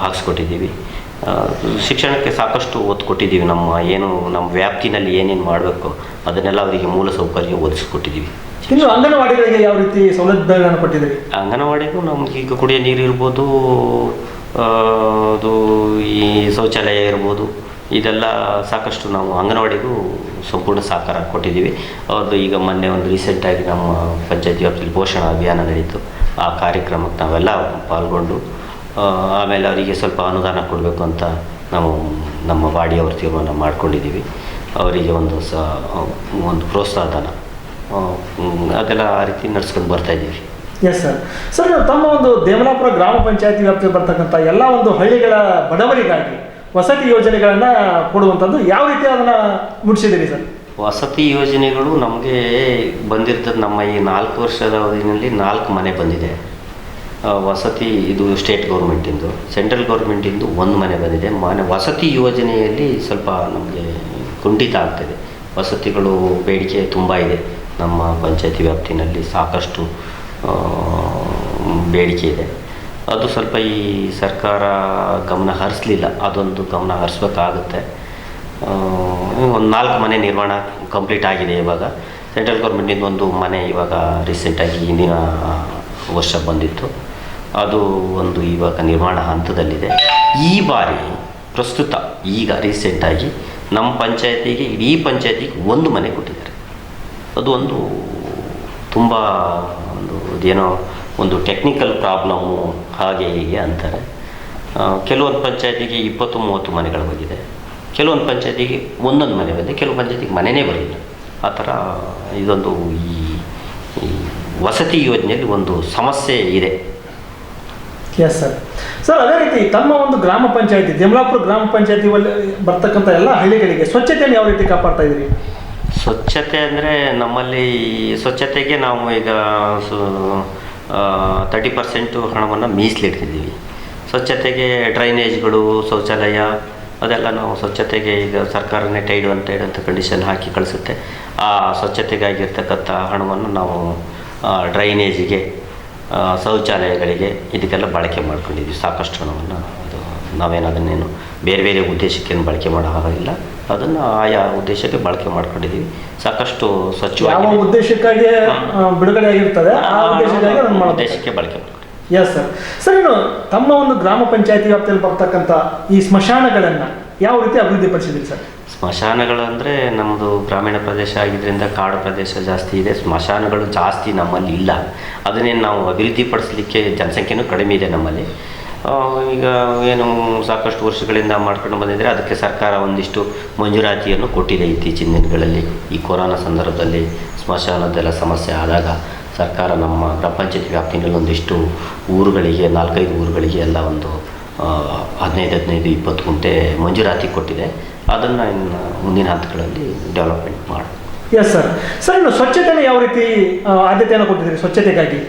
ಹಾಕ್ಸ್ಕೊಟ್ಟಿದ್ದೀವಿ. ಶಿಕ್ಷಣಕ್ಕೆ ಸಾಕಷ್ಟು ಒತ್ತು ಕೊಟ್ಟಿದ್ದೀವಿ. ನಮ್ಮ ಏನು ನಮ್ಮ ವ್ಯಾಪ್ತಿನಲ್ಲಿ ಏನೇನು ಮಾಡಬೇಕು ಅದನ್ನೆಲ್ಲ ಅವರಿಗೆ ಮೂಲ ಸೌಕರ್ಯ ಒದಗಿಸ್ಕೊಟ್ಟಿದ್ದೀವಿ. ಇನ್ನು ಅಂಗನವಾಡಿಗಳಿಗೆ ಯಾವ ರೀತಿ ಸೌಲಭ್ಯಗಳನ್ನು ಕೊಟ್ಟಿದ್ದೀರಿ? ಅಂಗನವಾಡಿಗೂ ನಮ್ಗೆ ಈಗ ಕುಡಿಯೋ ನೀರು ಇರ್ಬೋದು ಅದು ಈ ಶೌಚಾಲಯ ಇರ್ಬೋದು ಇದೆಲ್ಲ ಸಾಕಷ್ಟು ನಾವು ಅಂಗನವಾಡಿಗೂ ಸಂಪೂರ್ಣ ಸಹಕಾರ ಕೊಟ್ಟಿದ್ದೀವಿ. ಅವ್ರದ್ದು ಈಗ ಮೊನ್ನೆ ಒಂದು ರೀಸೆಂಟಾಗಿ ನಮ್ಮ ಪಂಚಾಯತಿ ವ್ಯಾಪ್ತಿಯಲ್ಲಿ ಪೋಷಣ ಅಭಿಯಾನ ನಡೀತು. ಆ ಕಾರ್ಯಕ್ರಮಕ್ಕೆ ನಾವೆಲ್ಲ ಪಾಲ್ಗೊಂಡು ಆಮೇಲೆ ಅವರಿಗೆ ಸ್ವಲ್ಪ ಅನುದಾನ ಕೊಡಬೇಕು ಅಂತ ನಾವು ನಮ್ಮ ಬಾಡಿಯವರು ತೀರ್ಮಾನ ಮಾಡ್ಕೊಂಡಿದ್ದೀವಿ. ಅವರಿಗೆ ಒಂದು ಸ ಒಂದು ಪ್ರೋತ್ಸಾಹಧನ ಅದೆಲ್ಲ ಆ ರೀತಿ ನಡೆಸ್ಕೊಂಡು ಬರ್ತಾ ಇದ್ದೀವಿ. ಎಸ್ ಸರ್ ಸರ್ ತಮ್ಮ ಒಂದು ದೇವನಾಪುರ ಗ್ರಾಮ ಪಂಚಾಯತಿ ವ್ಯಾಪ್ತಿಗೆ ಬರ್ತಕ್ಕಂಥ ಎಲ್ಲ ಒಂದು ಹಳ್ಳಿಗಳ ಬಡವರಿಗಾಗಿ ವಸತಿ ಯೋಜನೆಗಳನ್ನು ಕೊಡುವಂಥದ್ದು ಯಾವ ರೀತಿ ಅದನ್ನು ಮುಡಿಸಿದ್ದೀರಿ ಸರ್ ವಸತಿ ಯೋಜನೆಗಳು ನಮಗೆ ಬಂದಿರ್ತದೆ ನಮ್ಮ ಈ ನಾಲ್ಕು ವರ್ಷದ ಅವಧಿನಲ್ಲಿ ನಾಲ್ಕು ಮನೆ ಬಂದಿದೆ. ವಸತಿ, ಇದು ಸ್ಟೇಟ್ ಗೌರ್ಮೆಂಟಿಂದು ಸೆಂಟ್ರಲ್ ಗೌರ್ಮೆಂಟಿಂದು ಒಂದು ಮನೆ ಬಂದಿದೆ. ಮನೆ, ವಸತಿ ಯೋಜನೆಯಲ್ಲಿ ಸ್ವಲ್ಪ ನಮಗೆ ಕುಂಠಿತ ಆಗ್ತದೆ. ವಸತಿಗಳು ಬೇಡಿಕೆ ತುಂಬ ಇದೆ. ನಮ್ಮ ಪಂಚಾಯತಿ ವ್ಯಾಪ್ತಿನಲ್ಲಿ ಸಾಕಷ್ಟು ಬೇಡಿಕೆ ಇದೆ. ಅದು ಸ್ವಲ್ಪ ಈ ಸರ್ಕಾರ ಗಮನ ಹರಿಸ್ಲಿಲ್ಲ. ಅದೊಂದು ಗಮನ ಹರಿಸ್ಬೇಕಾಗುತ್ತೆ. ಒಂದು ನಾಲ್ಕು ಮನೆ ನಿರ್ಮಾಣ ಕಂಪ್ಲೀಟ್ ಆಗಿದೆ ಇವಾಗ. ಸೆಂಟ್ರಲ್ ಗೌರ್ಮೆಂಟಿಂದ ಒಂದು ಮನೆ ಇವಾಗ ರೀಸೆಂಟಾಗಿ ಹಿಂದಿನ ವರ್ಷ ಬಂದಿತ್ತು. ಅದು ಒಂದು ಇವಾಗ ನಿರ್ಮಾಣ ಹಂತದಲ್ಲಿದೆ. ಈ ಬಾರಿ ಪ್ರಸ್ತುತ ಈಗ ರೀಸೆಂಟಾಗಿ ನಮ್ಮ ಪಂಚಾಯತಿಗೆ, ಇಡೀ ಪಂಚಾಯತಿಗೆ ಒಂದು ಮನೆ ಕೊಟ್ಟಿದ್ದಾರೆ. ಅದು ಒಂದು ತುಂಬ ಒಂದು ಏನೋ ಒಂದು ಟೆಕ್ನಿಕಲ್ ಪ್ರಾಬ್ಲಮ್ಮು ಹಾಗೆ ಹೀಗೆ ಅಂತಾರೆ. ಕೆಲವೊಂದು ಪಂಚಾಯತಿಗೆ ಇಪ್ಪತ್ತು ಮೂವತ್ತು ಮನೆಗಳು ಬಂದಿದೆ. ಕೆಲವೊಂದು ಪಂಚಾಯತಿಗೆ ಒಂದೊಂದು ಮನೆ ಬಂದಿದೆ. ಕೆಲವು ಪಂಚಾಯತಿಗೆ ಮನೆಯೇ ಬರಲಿಲ್ಲ. ಆ ಥರ ಇದೊಂದು ಈ ಈ ವಸತಿ ಯೋಜನೆಯಲ್ಲಿ ಒಂದು ಸಮಸ್ಯೆ ಇದೆ. ಎಸ್ ಸರ್ ಸರ್ ಅದೇ ರೀತಿ ತಮ್ಮ ಒಂದು ಗ್ರಾಮ ಪಂಚಾಯತಿ ಜಮಲಾಪುರ ಗ್ರಾಮ ಪಂಚಾಯತಿ ಬರ್ತಕ್ಕಂಥ ಎಲ್ಲ ಹಳ್ಳಿಗಳಿಗೆ ಸ್ವಚ್ಛತೆಯನ್ನು ಯಾವ ರೀತಿ ಕಾಪಾಡ್ತಾ ಇದ್ದೀರಿ? ಸ್ವಚ್ಛತೆ ಅಂದರೆ ನಮ್ಮಲ್ಲಿ ಸ್ವಚ್ಛತೆಗೆ ನಾವು ಈಗ ಸು ತರ್ಟಿ ಪರ್ಸೆಂಟು ಹಣವನ್ನು ಮೀಸಲಿಟ್ಟಿದ್ದೀವಿ ಸ್ವಚ್ಛತೆಗೆ ಡ್ರೈನೇಜ್ಗಳು, ಶೌಚಾಲಯ, ಅದೆಲ್ಲ ನಾವು ಸ್ವಚ್ಛತೆಗೆ ಈಗ ಸರ್ಕಾರನೇ ಟೈಡ್ ಅಂತ ಅಂತ ಕಂಡೀಷನ್ ಹಾಕಿ ಕಳಿಸುತ್ತೆ. ಆ ಸ್ವಚ್ಛತೆಗಾಗಿರ್ತಕ್ಕಂಥ ಹಣವನ್ನು ನಾವು ಡ್ರೈನೇಜಿಗೆ ಶೌಚಾಲಯಗಳಿಗೆ ಇದಕ್ಕೆಲ್ಲ ಬಳಕೆ ಮಾಡ್ಕೊಂಡಿದ್ವಿ. ಸಾಕಷ್ಟು ಹಣವನ್ನು ಅದು ನಾವೇನು ಅದನ್ನೇನು ಬೇರೆ ಬೇರೆ ಉದ್ದೇಶಕ್ಕೇನು ಬಳಕೆ ಮಾಡೋ ಹಾಗಿಲ್ಲ ಅದನ್ನು ಆಯಾ ಉದ್ದೇಶಕ್ಕೆ ಬಳಕೆ ಮಾಡ್ಕೊಂಡಿದ್ದೀವಿ. ಸಾಕಷ್ಟು ಸ್ವಚ್ಛವಾಗಿ ಉದ್ದೇಶಕ್ಕಾಗಿ ಬಿಡುಗಡೆ ಆಗಿರ್ತದೆ ಆ ಉದ್ದೇಶಕ್ಕೆ ಬಳಕೆ ಮಾಡ್ಕೊಂಡಿದ್ದೀವಿ. ಎಸ್ ಸರ್ ಸರ್ ಇನ್ನು ತಮ್ಮ ಒಂದು ಗ್ರಾಮ ಪಂಚಾಯತಿ ವ್ಯಾಪ್ತಿಯಲ್ಲಿ ಬರ್ತಕ್ಕಂಥ ಈ ಸ್ಮಶಾನಗಳನ್ನು ಯಾವ ರೀತಿ ಅಭಿವೃದ್ಧಿ ಸರ್ ಸರ್ ಸ್ಮಶಾನಗಳಂದರೆ ನಮ್ಮದು ಗ್ರಾಮೀಣ ಪ್ರದೇಶ ಆಗಿದ್ದರಿಂದ ಕಾಡು ಪ್ರದೇಶ ಜಾಸ್ತಿ ಇದೆ. ಸ್ಮಶಾನಗಳು ಜಾಸ್ತಿ ನಮ್ಮಲ್ಲಿ ಇಲ್ಲ. ಅದನ್ನೇ ನಾವು ಅಭಿವೃದ್ಧಿಪಡಿಸಲಿಕ್ಕೆ ಜನಸಂಖ್ಯೆನೂ ಕಡಿಮೆ ಇದೆ ನಮ್ಮಲ್ಲಿ. ಈಗ ಏನು ಸಾಕಷ್ಟು ವರ್ಷಗಳಿಂದ ಮಾಡ್ಕೊಂಡು ಬಂದಿದ್ದರೆ ಅದಕ್ಕೆ ಸರ್ಕಾರ ಒಂದಿಷ್ಟು ಮಂಜೂರಾತಿಯನ್ನು ಕೊಟ್ಟಿದೆ ಇತ್ತೀಚಿನ ದಿನಗಳಲ್ಲಿ. ಈ ಕೊರೋನಾ ಸಂದರ್ಭದಲ್ಲಿ ಸ್ಮಶಾನದೆಲ್ಲ ಸಮಸ್ಯೆ ಆದಾಗ ಸರ್ಕಾರ ನಮ್ಮ ಗ್ರಾಮ ವ್ಯಾಪ್ತಿಯಲ್ಲಿ ವ್ಯಾಪ್ತಿನಲ್ಲಿ ಒಂದಿಷ್ಟು ಊರುಗಳಿಗೆ ನಾಲ್ಕೈದು ಊರುಗಳಿಗೆ ಎಲ್ಲ ಒಂದು ಹದಿನೈದು ಹದಿನೈದು ಇಪ್ಪತ್ತು ಗುಂಟೆ ಮಂಜೂರಾತಿ ಕೊಟ್ಟಿದೆ. ಅದನ್ನು ಇನ್ನು ಮುಂದಿನ ಹಂತಗಳಲ್ಲಿ ಡೆವಲಪ್ಮೆಂಟ್ ಮಾಡಿ. ಎಸ್ ಸರ್ ಸರ್ ಇನ್ನು ಸ್ವಚ್ಛತೆನ ಯಾವ ರೀತಿ ಆದ್ಯತೆಯನ್ನು ಕೊಟ್ಟಿದ್ದೀರಿ ಸ್ವಚ್ಛತೆಗಾಗಿ?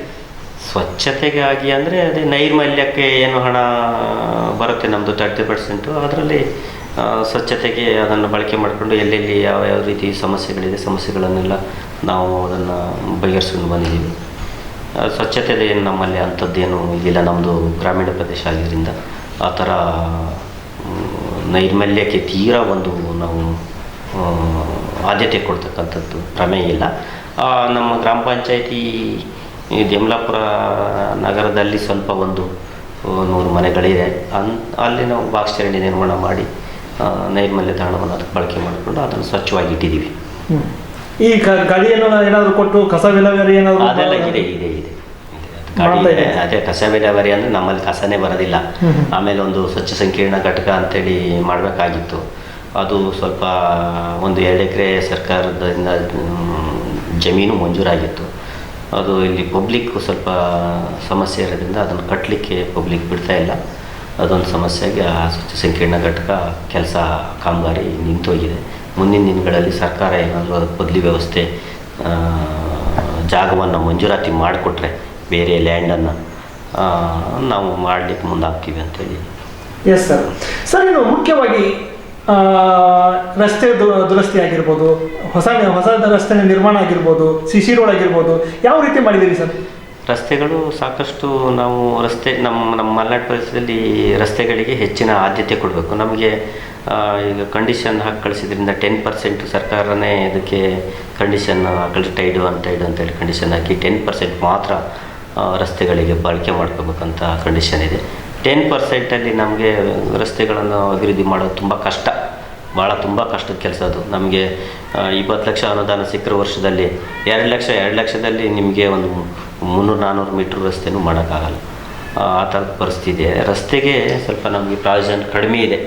ಸ್ವಚ್ಛತೆಗಾಗಿ ಅಂದರೆ ಅದೇ ನೈರ್ಮಲ್ಯಕ್ಕೆ ಏನು ಹಣ ಬರುತ್ತೆ ನಮ್ಮದು ತರ್ಟಿ ಪರ್ಸೆಂಟು ಅದರಲ್ಲಿ ಸ್ವಚ್ಛತೆಗೆ ಅದನ್ನು ಬಳಕೆ ಮಾಡಿಕೊಂಡು ಎಲ್ಲೆಲ್ಲಿ ಯಾವ ಯಾವ ರೀತಿ ಸಮಸ್ಯೆಗಳಿದೆ, ಸಮಸ್ಯೆಗಳನ್ನೆಲ್ಲ ನಾವು ಅದನ್ನು ಬಗೆಹರಿಸ್ಕೊಂಡು ಬಂದಿದ್ದೀವಿ. ಸ್ವಚ್ಛತೆ ಏನು ನಮ್ಮಲ್ಲಿ ಅಂಥದ್ದೇನು ಇದಿಲ್ಲ ನಮ್ಮದು ಗ್ರಾಮೀಣ ಪ್ರದೇಶ ಆಗಿದ್ದರಿಂದ ಆ ಥರ ನೈರ್ಮಲ್ಯಕ್ಕೆ ತೀರಾ ಒಂದು ನಾವು ಆದ್ಯತೆ ಕೊಡ್ತಕ್ಕಂಥದ್ದು ಪ್ರಮೇಯ ಇಲ್ಲ. ನಮ್ಮ ಗ್ರಾಮ ಪಂಚಾಯತಿ ದೇಮಲಾಪುರ ನಗರದಲ್ಲಿ ಸ್ವಲ್ಪ ಒಂದು ನೂರು ಮನೆಗಳಿದೆ. ಅನ್, ಅಲ್ಲಿ ನಾವು ಬಾಕ್ಸ್ ಚರಂಡಿ ನಿರ್ಮಾಣ ಮಾಡಿ ಆ, ತಾಣವನ್ನು ಅದಕ್ಕೆ ಬಳಕೆ ಮಾಡಿಕೊಂಡು ಅದನ್ನು ಸ್ವಚ್ಛವಾಗಿ ಇಟ್ಟಿದ್ದೀವಿ. ಈ ಗಾಳಿಯನ್ನು ಏನಾದರೂ ಕೊಟ್ಟು ಕಸ ವಿಲೇವಾರಿ ಏನಾದರೂ ಅದೆಲ್ಲ ಇದೆ ಇದೆ ಇದೆ. ಅದೇ ಕಸ ವಿಲೇವಾರಿ ಅಂದರೆ ನಮ್ಮಲ್ಲಿ ಕಸನೇ ಬರೋದಿಲ್ಲ. ಆಮೇಲೆ ಒಂದು ಸ್ವಚ್ಛ ಸಂಕೀರ್ಣ ಘಟಕ ಅಂತೇಳಿ ಮಾಡಬೇಕಾಗಿತ್ತು. ಅದು ಸ್ವಲ್ಪ ಒಂದು ಎರಡು ಎಕರೆ ಸರ್ಕಾರದಿಂದ ಜಮೀನು ಮಂಜೂರಾಗಿತ್ತು. ಅದು ಇಲ್ಲಿ ಪಬ್ಲಿಕ್ ಸ್ವಲ್ಪ ಸಮಸ್ಯೆ ಇರೋದ್ರಿಂದ ಅದನ್ನು ಕಟ್ಟಲಿಕ್ಕೆ ಪಬ್ಲಿಕ್ ಬಿಡ್ತಾ ಇಲ್ಲ. ಅದೊಂದು ಸಮಸ್ಯೆಗೆ ಆ ಸ್ವಚ್ಛ ಸಂಕೀರ್ಣ ಘಟಕ ಕೆಲಸ ಕಾಮಗಾರಿ ನಿಂತೋಗಿದೆ. ಮುಂದಿನ ದಿನಗಳಲ್ಲಿ ಸರ್ಕಾರ ಏನಾದರೂ ಅದಕ್ಕೆ ಬದಲಿ ವ್ಯವಸ್ಥೆ ಜಾಗವನ್ನು ಮಂಜೂರಾತಿ ಮಾಡಿಕೊಟ್ರೆ ಬೇರೆ ಲ್ಯಾಂಡನ್ನು ನಾವು ಮಾಡಲಿಕ್ಕೆ ಮುಂದಾಗ್ತೀವಿ ಅಂತೇಳಿ ಎಸ್ ಸರ್ ಸರ್ ಇನ್ನು ಮುಖ್ಯವಾಗಿ ರಸ್ತೆ ದುರಸ್ತಿ ಆಗಿರ್ಬೋದು, ಹೊಸ ಹೊಸ ರಸ್ತೆ ನಿರ್ಮಾಣ ಆಗಿರ್ಬೋದು ಸಿ ಸಿ ರೋಡ್ ಆಗಿರ್ಬೋದು, ಯಾವ ರೀತಿ ಮಾಡಿದ್ದೀರಿ ಸರ್? ರಸ್ತೆಗಳು ಸಾಕಷ್ಟು ನಾವು ರಸ್ತೆ ನಮ್ಮ ನಮ್ಮ ಮಲೆನಾಡು ಪ್ರದೇಶದಲ್ಲಿ ರಸ್ತೆಗಳಿಗೆ ಹೆಚ್ಚಿನ ಆದ್ಯತೆ ಕೊಡಬೇಕು. ನಮಗೆ ಈಗ ಕಂಡೀಷನ್ ಹಾಕಿ ಕಳಿಸಿದ್ರಿಂದ ಟೆನ್ ಪರ್ಸೆಂಟ್ ಸರ್ಕಾರನೇ ಇದಕ್ಕೆ ಕಂಡೀಷನ್ ಕಳಿಸಿ ಟೈಡು ಅಂತ ಅಂತೇಳಿ ಕಂಡೀಷನ್ ಹಾಕಿ ಟೆನ್ ಪರ್ಸೆಂಟ್ ಮಾತ್ರ ರಸ್ತೆಗಳಿಗೆ ಬಳಕೆ ಮಾಡ್ಕೋಬೇಕಂತ ಕಂಡೀಷನ್ ಇದೆ. ಟೆನ್ ಪರ್ಸೆಂಟಲ್ಲಿ ನಮಗೆ ರಸ್ತೆಗಳನ್ನು ಅಭಿವೃದ್ಧಿ ಮಾಡೋದು ತುಂಬ ಕಷ್ಟ. ಭಾಳ ತುಂಬ ಕಷ್ಟದ ಕೆಲಸ ಅದು. ನಮಗೆ ಇಪ್ಪತ್ತು ಲಕ್ಷ ಅನುದಾನ ಸಿಕ್ಕಿರೋ ವರ್ಷದಲ್ಲಿ ಎರಡು ಲಕ್ಷ, ಎರಡು ಲಕ್ಷದಲ್ಲಿ ನಿಮಗೆ ಒಂದು ಮುನ್ನೂರು ನಾನ್ನೂರು ಮೀಟ್ರ್ ರಸ್ತೆನೂ ಮಾಡೋಕ್ಕಾಗಲ್ಲ. ಆ ಥರದ ಪರಿಸ್ಥಿತಿ ಇದೆ. ರಸ್ತೆಗೆ ಸ್ವಲ್ಪ ನಮಗೆ ಪ್ರಾವಿಷನ್ ಕಡಿಮೆ ಇದೆ.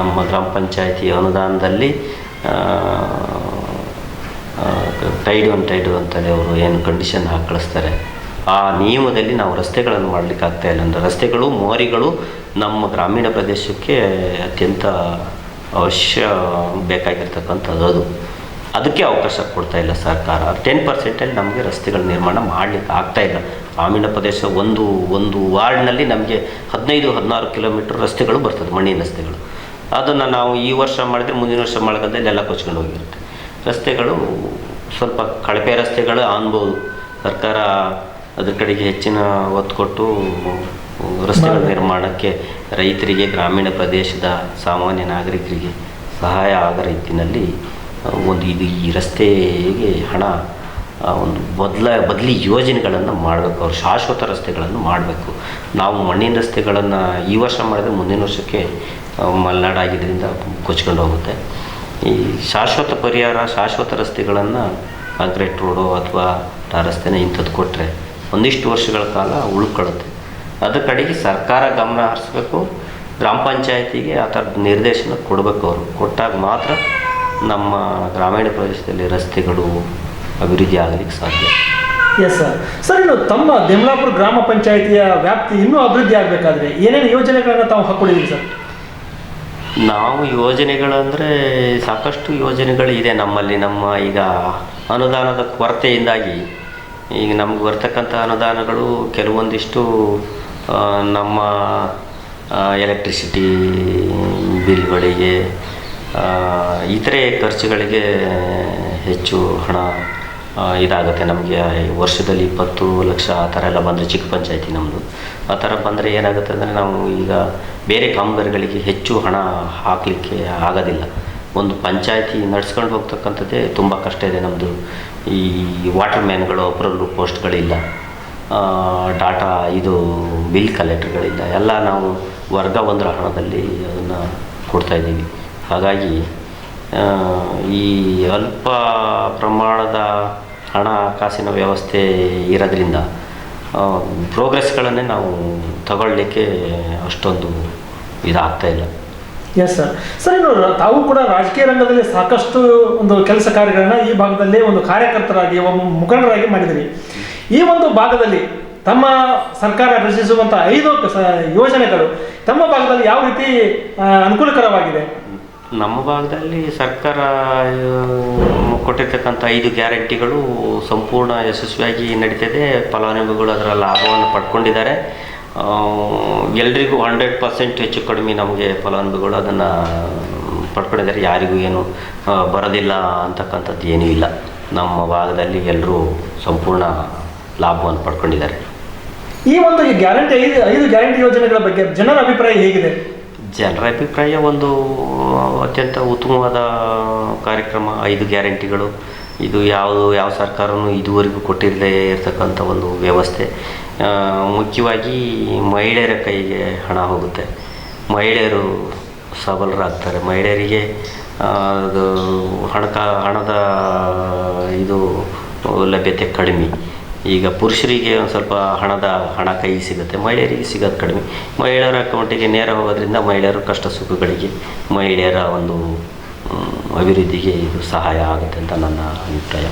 ನಮ್ಮ ಗ್ರಾಮ ಪಂಚಾಯತಿ ಅನುದಾನದಲ್ಲಿ ಟೈಡು ಒನ್ ಟೈಡು ಅಂತಲೇ ಅವರು ಏನು ಕಂಡೀಷನ್ ಹಾಕಿ ಕಳಿಸ್ತಾರೆ. ಆ ನಿಯಮದಲ್ಲಿ ನಾವು ರಸ್ತೆಗಳನ್ನು ಮಾಡಲಿಕ್ಕೆ ಆಗ್ತಾ ಇಲ್ಲ. ಅಂದರೆ ರಸ್ತೆಗಳು ಮೋರಿಗಳು ನಮ್ಮ ಗ್ರಾಮೀಣ ಪ್ರದೇಶಕ್ಕೆ ಅತ್ಯಂತ ಅವಶ್ಯ ಬೇಕಾಗಿರ್ತಕ್ಕಂಥದ್ದು ಅದು. ಅದಕ್ಕೆ ಅವಕಾಶ ಕೊಡ್ತಾ ಇಲ್ಲ ಸರ್ಕಾರ. ಟೆನ್ ಪರ್ಸೆಂಟಲ್ಲಿ ನಮಗೆ ರಸ್ತೆಗಳ ನಿರ್ಮಾಣ ಮಾಡಲಿಕ್ಕೆ ಆಗ್ತಾ ಇಲ್ಲ. ಗ್ರಾಮೀಣ ಪ್ರದೇಶ ಒಂದು ಒಂದು ವಾರ್ಡ್ನಲ್ಲಿ ನಮಗೆ ಹದಿನೈದು ಹದಿನಾರು ಕಿಲೋಮೀಟ್ರ್ ರಸ್ತೆಗಳು ಬರ್ತದೆ ಮಣ್ಣಿನ ರಸ್ತೆಗಳು. ಅದನ್ನು ನಾವು ಈ ವರ್ಷ ಮಾಡಿದರೆ ಮುಂದಿನ ವರ್ಷ ಮಾಡೋದಂದ್ರೆ ಎಲ್ಲ ಕೊಚ್ಕೊಂಡು ಹೋಗಿರುತ್ತೆ. ರಸ್ತೆಗಳು ಸ್ವಲ್ಪ ಕಳಪೆ ರಸ್ತೆಗಳು ಅನ್ಬೋದು. ಸರ್ಕಾರ ಅದ್ರ ಕಡೆಗೆ ಹೆಚ್ಚಿನ ಒತ್ತು ಕೊಟ್ಟು ರಸ್ತೆಗಳ ನಿರ್ಮಾಣಕ್ಕೆ ರೈತರಿಗೆ ಗ್ರಾಮೀಣ ಪ್ರದೇಶದ ಸಾಮಾನ್ಯ ನಾಗರಿಕರಿಗೆ ಸಹಾಯ ಆಗೋ ರೀತಿಯಲ್ಲಿ ಒಂದು ಇದು ಈ ರಸ್ತೆಗೆ ಹಣ ಒಂದು ಬದಲ, ಬದಲಿ ಯೋಜನೆಗಳನ್ನು ಮಾಡಬೇಕು. ಅವ್ರು ಶಾಶ್ವತ ರಸ್ತೆಗಳನ್ನು ಮಾಡಬೇಕು. ನಾವು ಮಣ್ಣಿನ ರಸ್ತೆಗಳನ್ನು ಈ ವರ್ಷ ಮಾಡಿದರೆ ಮುಂದಿನ ವರ್ಷಕ್ಕೆ ಮಲೆನಾಡಾಗಿದ್ದರಿಂದ ಕೊಚ್ಕೊಂಡು ಹೋಗುತ್ತೆ. ಈ ಶಾಶ್ವತ ಪರಿಹಾರ, ಶಾಶ್ವತ ರಸ್ತೆಗಳನ್ನು ಕಾಂಕ್ರೀಟ್ ರೋಡು ಅಥವಾ ರಸ್ತೆನ ಇಂಥದ್ದು ಕೊಟ್ಟರೆ ಒಂದಿಷ್ಟು ವರ್ಷಗಳ ಕಾಲ ಉಳ್ಕೊಳ್ಳುತ್ತೆ. ಅದ್ರ ಕಡೆಗೆ ಸರ್ಕಾರ ಗಮನ ಹರಿಸ್ಬೇಕು. ಗ್ರಾಮ ಪಂಚಾಯತಿಗೆ ಆ ಥರದ ನಿರ್ದೇಶನ ಕೊಡಬೇಕು ಅವರು. ಕೊಟ್ಟಾಗ ಮಾತ್ರ ನಮ್ಮ ಗ್ರಾಮೀಣ ಪ್ರದೇಶದಲ್ಲಿ ರಸ್ತೆಗಳು ಅಭಿವೃದ್ಧಿ ಆಗಲಿಕ್ಕೆ ಸಾಧ್ಯ. ಎಸ್ ಸರ್ ಸರ್ ಇನ್ನು ತಮ್ಮ ದೇಮಲಾಪುರ ಗ್ರಾಮ ಪಂಚಾಯಿತಿಯ ವ್ಯಾಪ್ತಿ ಇನ್ನೂ ಅಭಿವೃದ್ಧಿ ಆಗಬೇಕಾದ್ರೆ ಏನೇನು ಯೋಜನೆಗಳನ್ನು ತಾವು ಹಾಕ್ಕೊಂಡಿದ್ದೀರಿ ಸರ್ ನಾವು ಯೋಜನೆಗಳಂದರೆ ಸಾಕಷ್ಟು ಯೋಜನೆಗಳಿದೆ ನಮ್ಮಲ್ಲಿ. ನಮ್ಮ ಈಗ ಅನುದಾನದ ಕೊರತೆಯಿಂದಾಗಿ ಈಗ ನಮ್ಗೆ ಬರ್ತಕ್ಕಂಥ ಅನುದಾನಗಳು ಕೆಲವೊಂದಿಷ್ಟು ನಮ್ಮ ಎಲೆಕ್ಟ್ರಿಸಿಟಿ ಬಿಲ್ಗಳಿಗೆ ಇತರೆ ಖರ್ಚುಗಳಿಗೆ ಹೆಚ್ಚು ಹಣ ಇದಾಗುತ್ತೆ ನಮಗೆ. ವರ್ಷದಲ್ಲಿ ಇಪ್ಪತ್ತು ಲಕ್ಷ ಆ ಥರ ಎಲ್ಲ ಬಂದರೆ ಚಿಕ್ಕ ಪಂಚಾಯಿತಿ ನಮ್ಮದು ಆ ಥರ ಬಂದರೆ ಏನಾಗುತ್ತೆ ಅಂದರೆ ನಾವು ಈಗ ಬೇರೆ ಕಾಮಗಾರಿಗಳಿಗೆ ಹೆಚ್ಚು ಹಣ ಹಾಕಲಿಕ್ಕೆ ಆಗೋದಿಲ್ಲ. ಒಂದು ಪಂಚಾಯಿತಿ ನಡ್ಸ್ಕೊಂಡು ಹೋಗ್ತಕ್ಕಂಥದ್ದೇ ತುಂಬ ಕಷ್ಟ ಇದೆ ನಮ್ಮದು ಈ ವಾಟರ್ ಮ್ಯಾನ್ಗಳು ಅಪ್ರೂವಲ್ ಪೋಸ್ಟ್ಗಳಿಲ್ಲ. ಡಾಟಾ ಇದು ಬಿಲ್ ಕಲೆಕ್ಟ್ರ್ಗಳಿಲ್ಲ. ಎಲ್ಲ ನಾವು ವರ್ಗ ಒಂದರ ಹಣದಲ್ಲಿ ಅದನ್ನು ಕೊಡ್ತಾಯಿದ್ದೀವಿ ಹಾಗಾಗಿ ಈ ಅಲ್ಪ ಪ್ರಮಾಣದ ಹಣಕಾಸಿನ ವ್ಯವಸ್ಥೆ ಇರೋದ್ರಿಂದ ಪ್ರೋಗ್ರೆಸ್ಗಳನ್ನೇ ನಾವು ತಗೊಳ್ಳಿಕ್ಕೆ ಅಷ್ಟೊಂದು ಇದಾಗ್ತಾ ಇಲ್ಲ. ಎಸ್ ಸರ್ ಸರ್ ಇನ್ನು ತಾವು ಕೂಡ ರಾಜಕೀಯ ರಂಗದಲ್ಲಿ ಸಾಕಷ್ಟು ಒಂದು ಕೆಲಸ ಕಾರ್ಯಗಳನ್ನ ಈ ಭಾಗದಲ್ಲಿ ಒಂದು ಕಾರ್ಯಕರ್ತರಾಗಿ, ಒಬ್ಬ ಮುಖಂಡರಾಗಿ ಮಾಡಿದಿರಿ. ಈ ಒಂದು ಭಾಗದಲ್ಲಿ ತಮ್ಮ ಸರ್ಕಾರ ರಚಿಸುವಂಥ ಐದು ಯೋಜನೆಗಳು ತಮ್ಮ ಭಾಗದಲ್ಲಿ ಯಾವ ರೀತಿ ಅನುಕೂಲಕರವಾಗಿದೆ? ನಮ್ಮ ಭಾಗದಲ್ಲಿ ಸರ್ಕಾರ ಕೊಟ್ಟಿರ್ತಕ್ಕಂಥ ಐದು ಗ್ಯಾರಂಟಿಗಳು ಸಂಪೂರ್ಣ ಯಶಸ್ವಿಯಾಗಿ ನಡೀತಿದೆ. ಫಲಾನುಭವಿಗಳು ಅದರ ಲಾಭವನ್ನು ಪಡ್ಕೊಂಡಿದ್ದಾರೆ. ಎಲ್ರಿಗೂ ಹಂಡ್ರೆಡ್ ಪರ್ಸೆಂಟ್ ಹೆಚ್ಚು ಕಡಿಮೆ ನಮಗೆ ಫಲಾನುಭವಿಗಳು ಅದನ್ನು ಪಡ್ಕೊಂಡಿದ್ದಾರೆ. ಯಾರಿಗೂ ಏನು ಬರೋದಿಲ್ಲ ಅಂತಕ್ಕಂಥದ್ದು ಏನೂ ಇಲ್ಲ. ನಮ್ಮ ಭಾಗದಲ್ಲಿ ಎಲ್ಲರೂ ಸಂಪೂರ್ಣ ಲಾಭವನ್ನು ಪಡ್ಕೊಂಡಿದ್ದಾರೆ. ಈ ಒಂದು ಗ್ಯಾರಂಟಿ, ಐದು ಐದು ಗ್ಯಾರಂಟಿ ಯೋಜನೆಗಳ ಬಗ್ಗೆ ಜನರ ಅಭಿಪ್ರಾಯ ಹೇಗಿದೆ? ಜನರ ಅಭಿಪ್ರಾಯ ಒಂದು ಅತ್ಯಂತ ಉತ್ತಮವಾದ ಕಾರ್ಯಕ್ರಮ, ಐದು ಗ್ಯಾರಂಟಿಗಳು. ಇದು ಯಾವುದು, ಯಾವ ಸರ್ಕಾರನೂ ಇದುವರೆಗೂ ಕೊಟ್ಟಿರದೇ ಇರತಕ್ಕಂಥ ಒಂದು ವ್ಯವಸ್ಥೆ. ಮುಖ್ಯವಾಗಿ ಮಹಿಳೆಯರ ಕೈಗೆ ಹಣ ಹೋಗುತ್ತೆ. ಮಹಿಳೆಯರು ಸಬಲರಾಗ್ತಾರೆ. ಮಹಿಳೆಯರಿಗೆ ಅದು ಹಣಕ, ಹಣದ ಇದು, ಲಭ್ಯತೆ ಕಡಿಮೆ. ಈಗ ಪುರುಷರಿಗೆ ಒಂದು ಸ್ವಲ್ಪ ಹಣದ ಹಣ ಕೈ ಸಿಗುತ್ತೆ ಮಹಿಳೆಯರಿಗೆ ಸಿಗೋದು ಕಡಿಮೆ. ಮಹಿಳೆಯರ ಅಕೌಂಟಿಗೆ ನೇರ ಹೋಗೋದ್ರಿಂದ ಮಹಿಳೆಯರ ಕಷ್ಟ ಸುಖಗಳಿಗೆ ಮಹಿಳೆಯರ ಒಂದು ಅಭಿವೃದ್ಧಿಗೆ ಇದು ಸಹಾಯ ಆಗುತ್ತೆ ಅಂತ ನನ್ನ ಅಭಿಪ್ರಾಯ.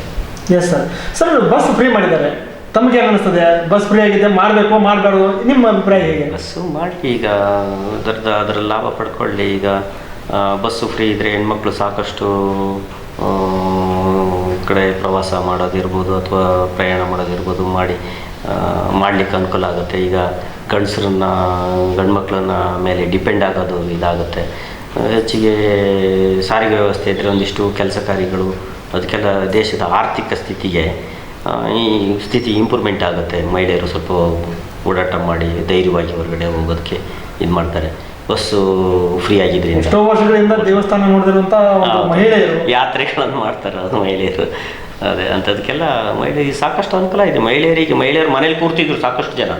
Yes sir sir bus free ಮಾಡಿದ್ದಾರೆ. ತಮಗೆ ಅನ್ನಿಸ್ತದೆ ಅನಿಸ್ತದೆ? ಬಸ್ ಫ್ರೀ ಆಗಿದೆ ಮಾಡಬೇಕು ಮಾಡಬಾರ್ದು ನಿಮ್ಮ ಅಭಿಪ್ರಾಯ ಹೇಗೆ? ಬಸ್ಸು ಮಾಡಿ ಈಗ ಅದರದ ಅದರ ಲಾಭ ಪಡ್ಕೊಳ್ಳಿ. ಈಗ ಬಸ್ಸು ಫ್ರೀ ಇದ್ದರೆ ಹೆಣ್ಮಕ್ಳು ಸಾಕಷ್ಟು ಕಡೆ ಪ್ರವಾಸ ಮಾಡೋದಿರ್ಬೋದು ಅಥವಾ ಪ್ರಯಾಣ ಮಾಡೋದಿರ್ಬೋದು ಮಾಡಿ ಮಾಡಲಿಕ್ಕೆ ಅನುಕೂಲ ಆಗುತ್ತೆ. ಈಗ ಗಂಡಸ್ರನ್ನ, ಗಂಡ್ಮಕ್ಳನ್ನ ಮೇಲೆ ಡಿಪೆಂಡ್ ಆಗೋದು ಇದಾಗುತ್ತೆ. ಹೆಚ್ಚಿಗೆ ಸಾರಿಗೆ ವ್ಯವಸ್ಥೆ ಇದ್ದರೆ ಒಂದಿಷ್ಟು ಕೆಲಸ ಕಾರ್ಯಗಳು, ಅದಕ್ಕೆಲ್ಲ ದೇಶದ ಆರ್ಥಿಕ ಸ್ಥಿತಿಗೆ ಈ ಸ್ಥಿತಿ ಇಂಪ್ರೂವ್ಮೆಂಟ್ ಆಗುತ್ತೆ. ಮಹಿಳೆಯರು ಸ್ವಲ್ಪ ಓಡಾಟ ಮಾಡಿ ಧೈರ್ಯವಾಗಿ ಹೊರಗಡೆ ಹೋಗೋದಕ್ಕೆ ಇದು ಮಾಡ್ತಾರೆ ಬಸ್ಸು ಫ್ರೀ ಆಗಿದ್ರೆ ಎಷ್ಟೋ ವರ್ಷಗಳಿಂದ ದೇವಸ್ಥಾನ ಹೌದು. ಮಹಿಳೆಯರು. ಯಾತ್ರೆಗಳನ್ನು ಮಾಡ್ತಾರೆ ಅದು ಮಹಿಳೆಯರು. ಅದೇ ಅಂಥದಕ್ಕೆಲ್ಲ ಮಹಿಳೆಯರಿಗೆ ಸಾಕಷ್ಟು ಅನುಕೂಲ ಇದೆ. ಮಹಿಳೆಯರಿಗೆ ಮಹಿಳೆಯರು ಮನೇಲಿ ಕೂರ್ತಿದ್ರು ಸಾಕಷ್ಟು ಜನ.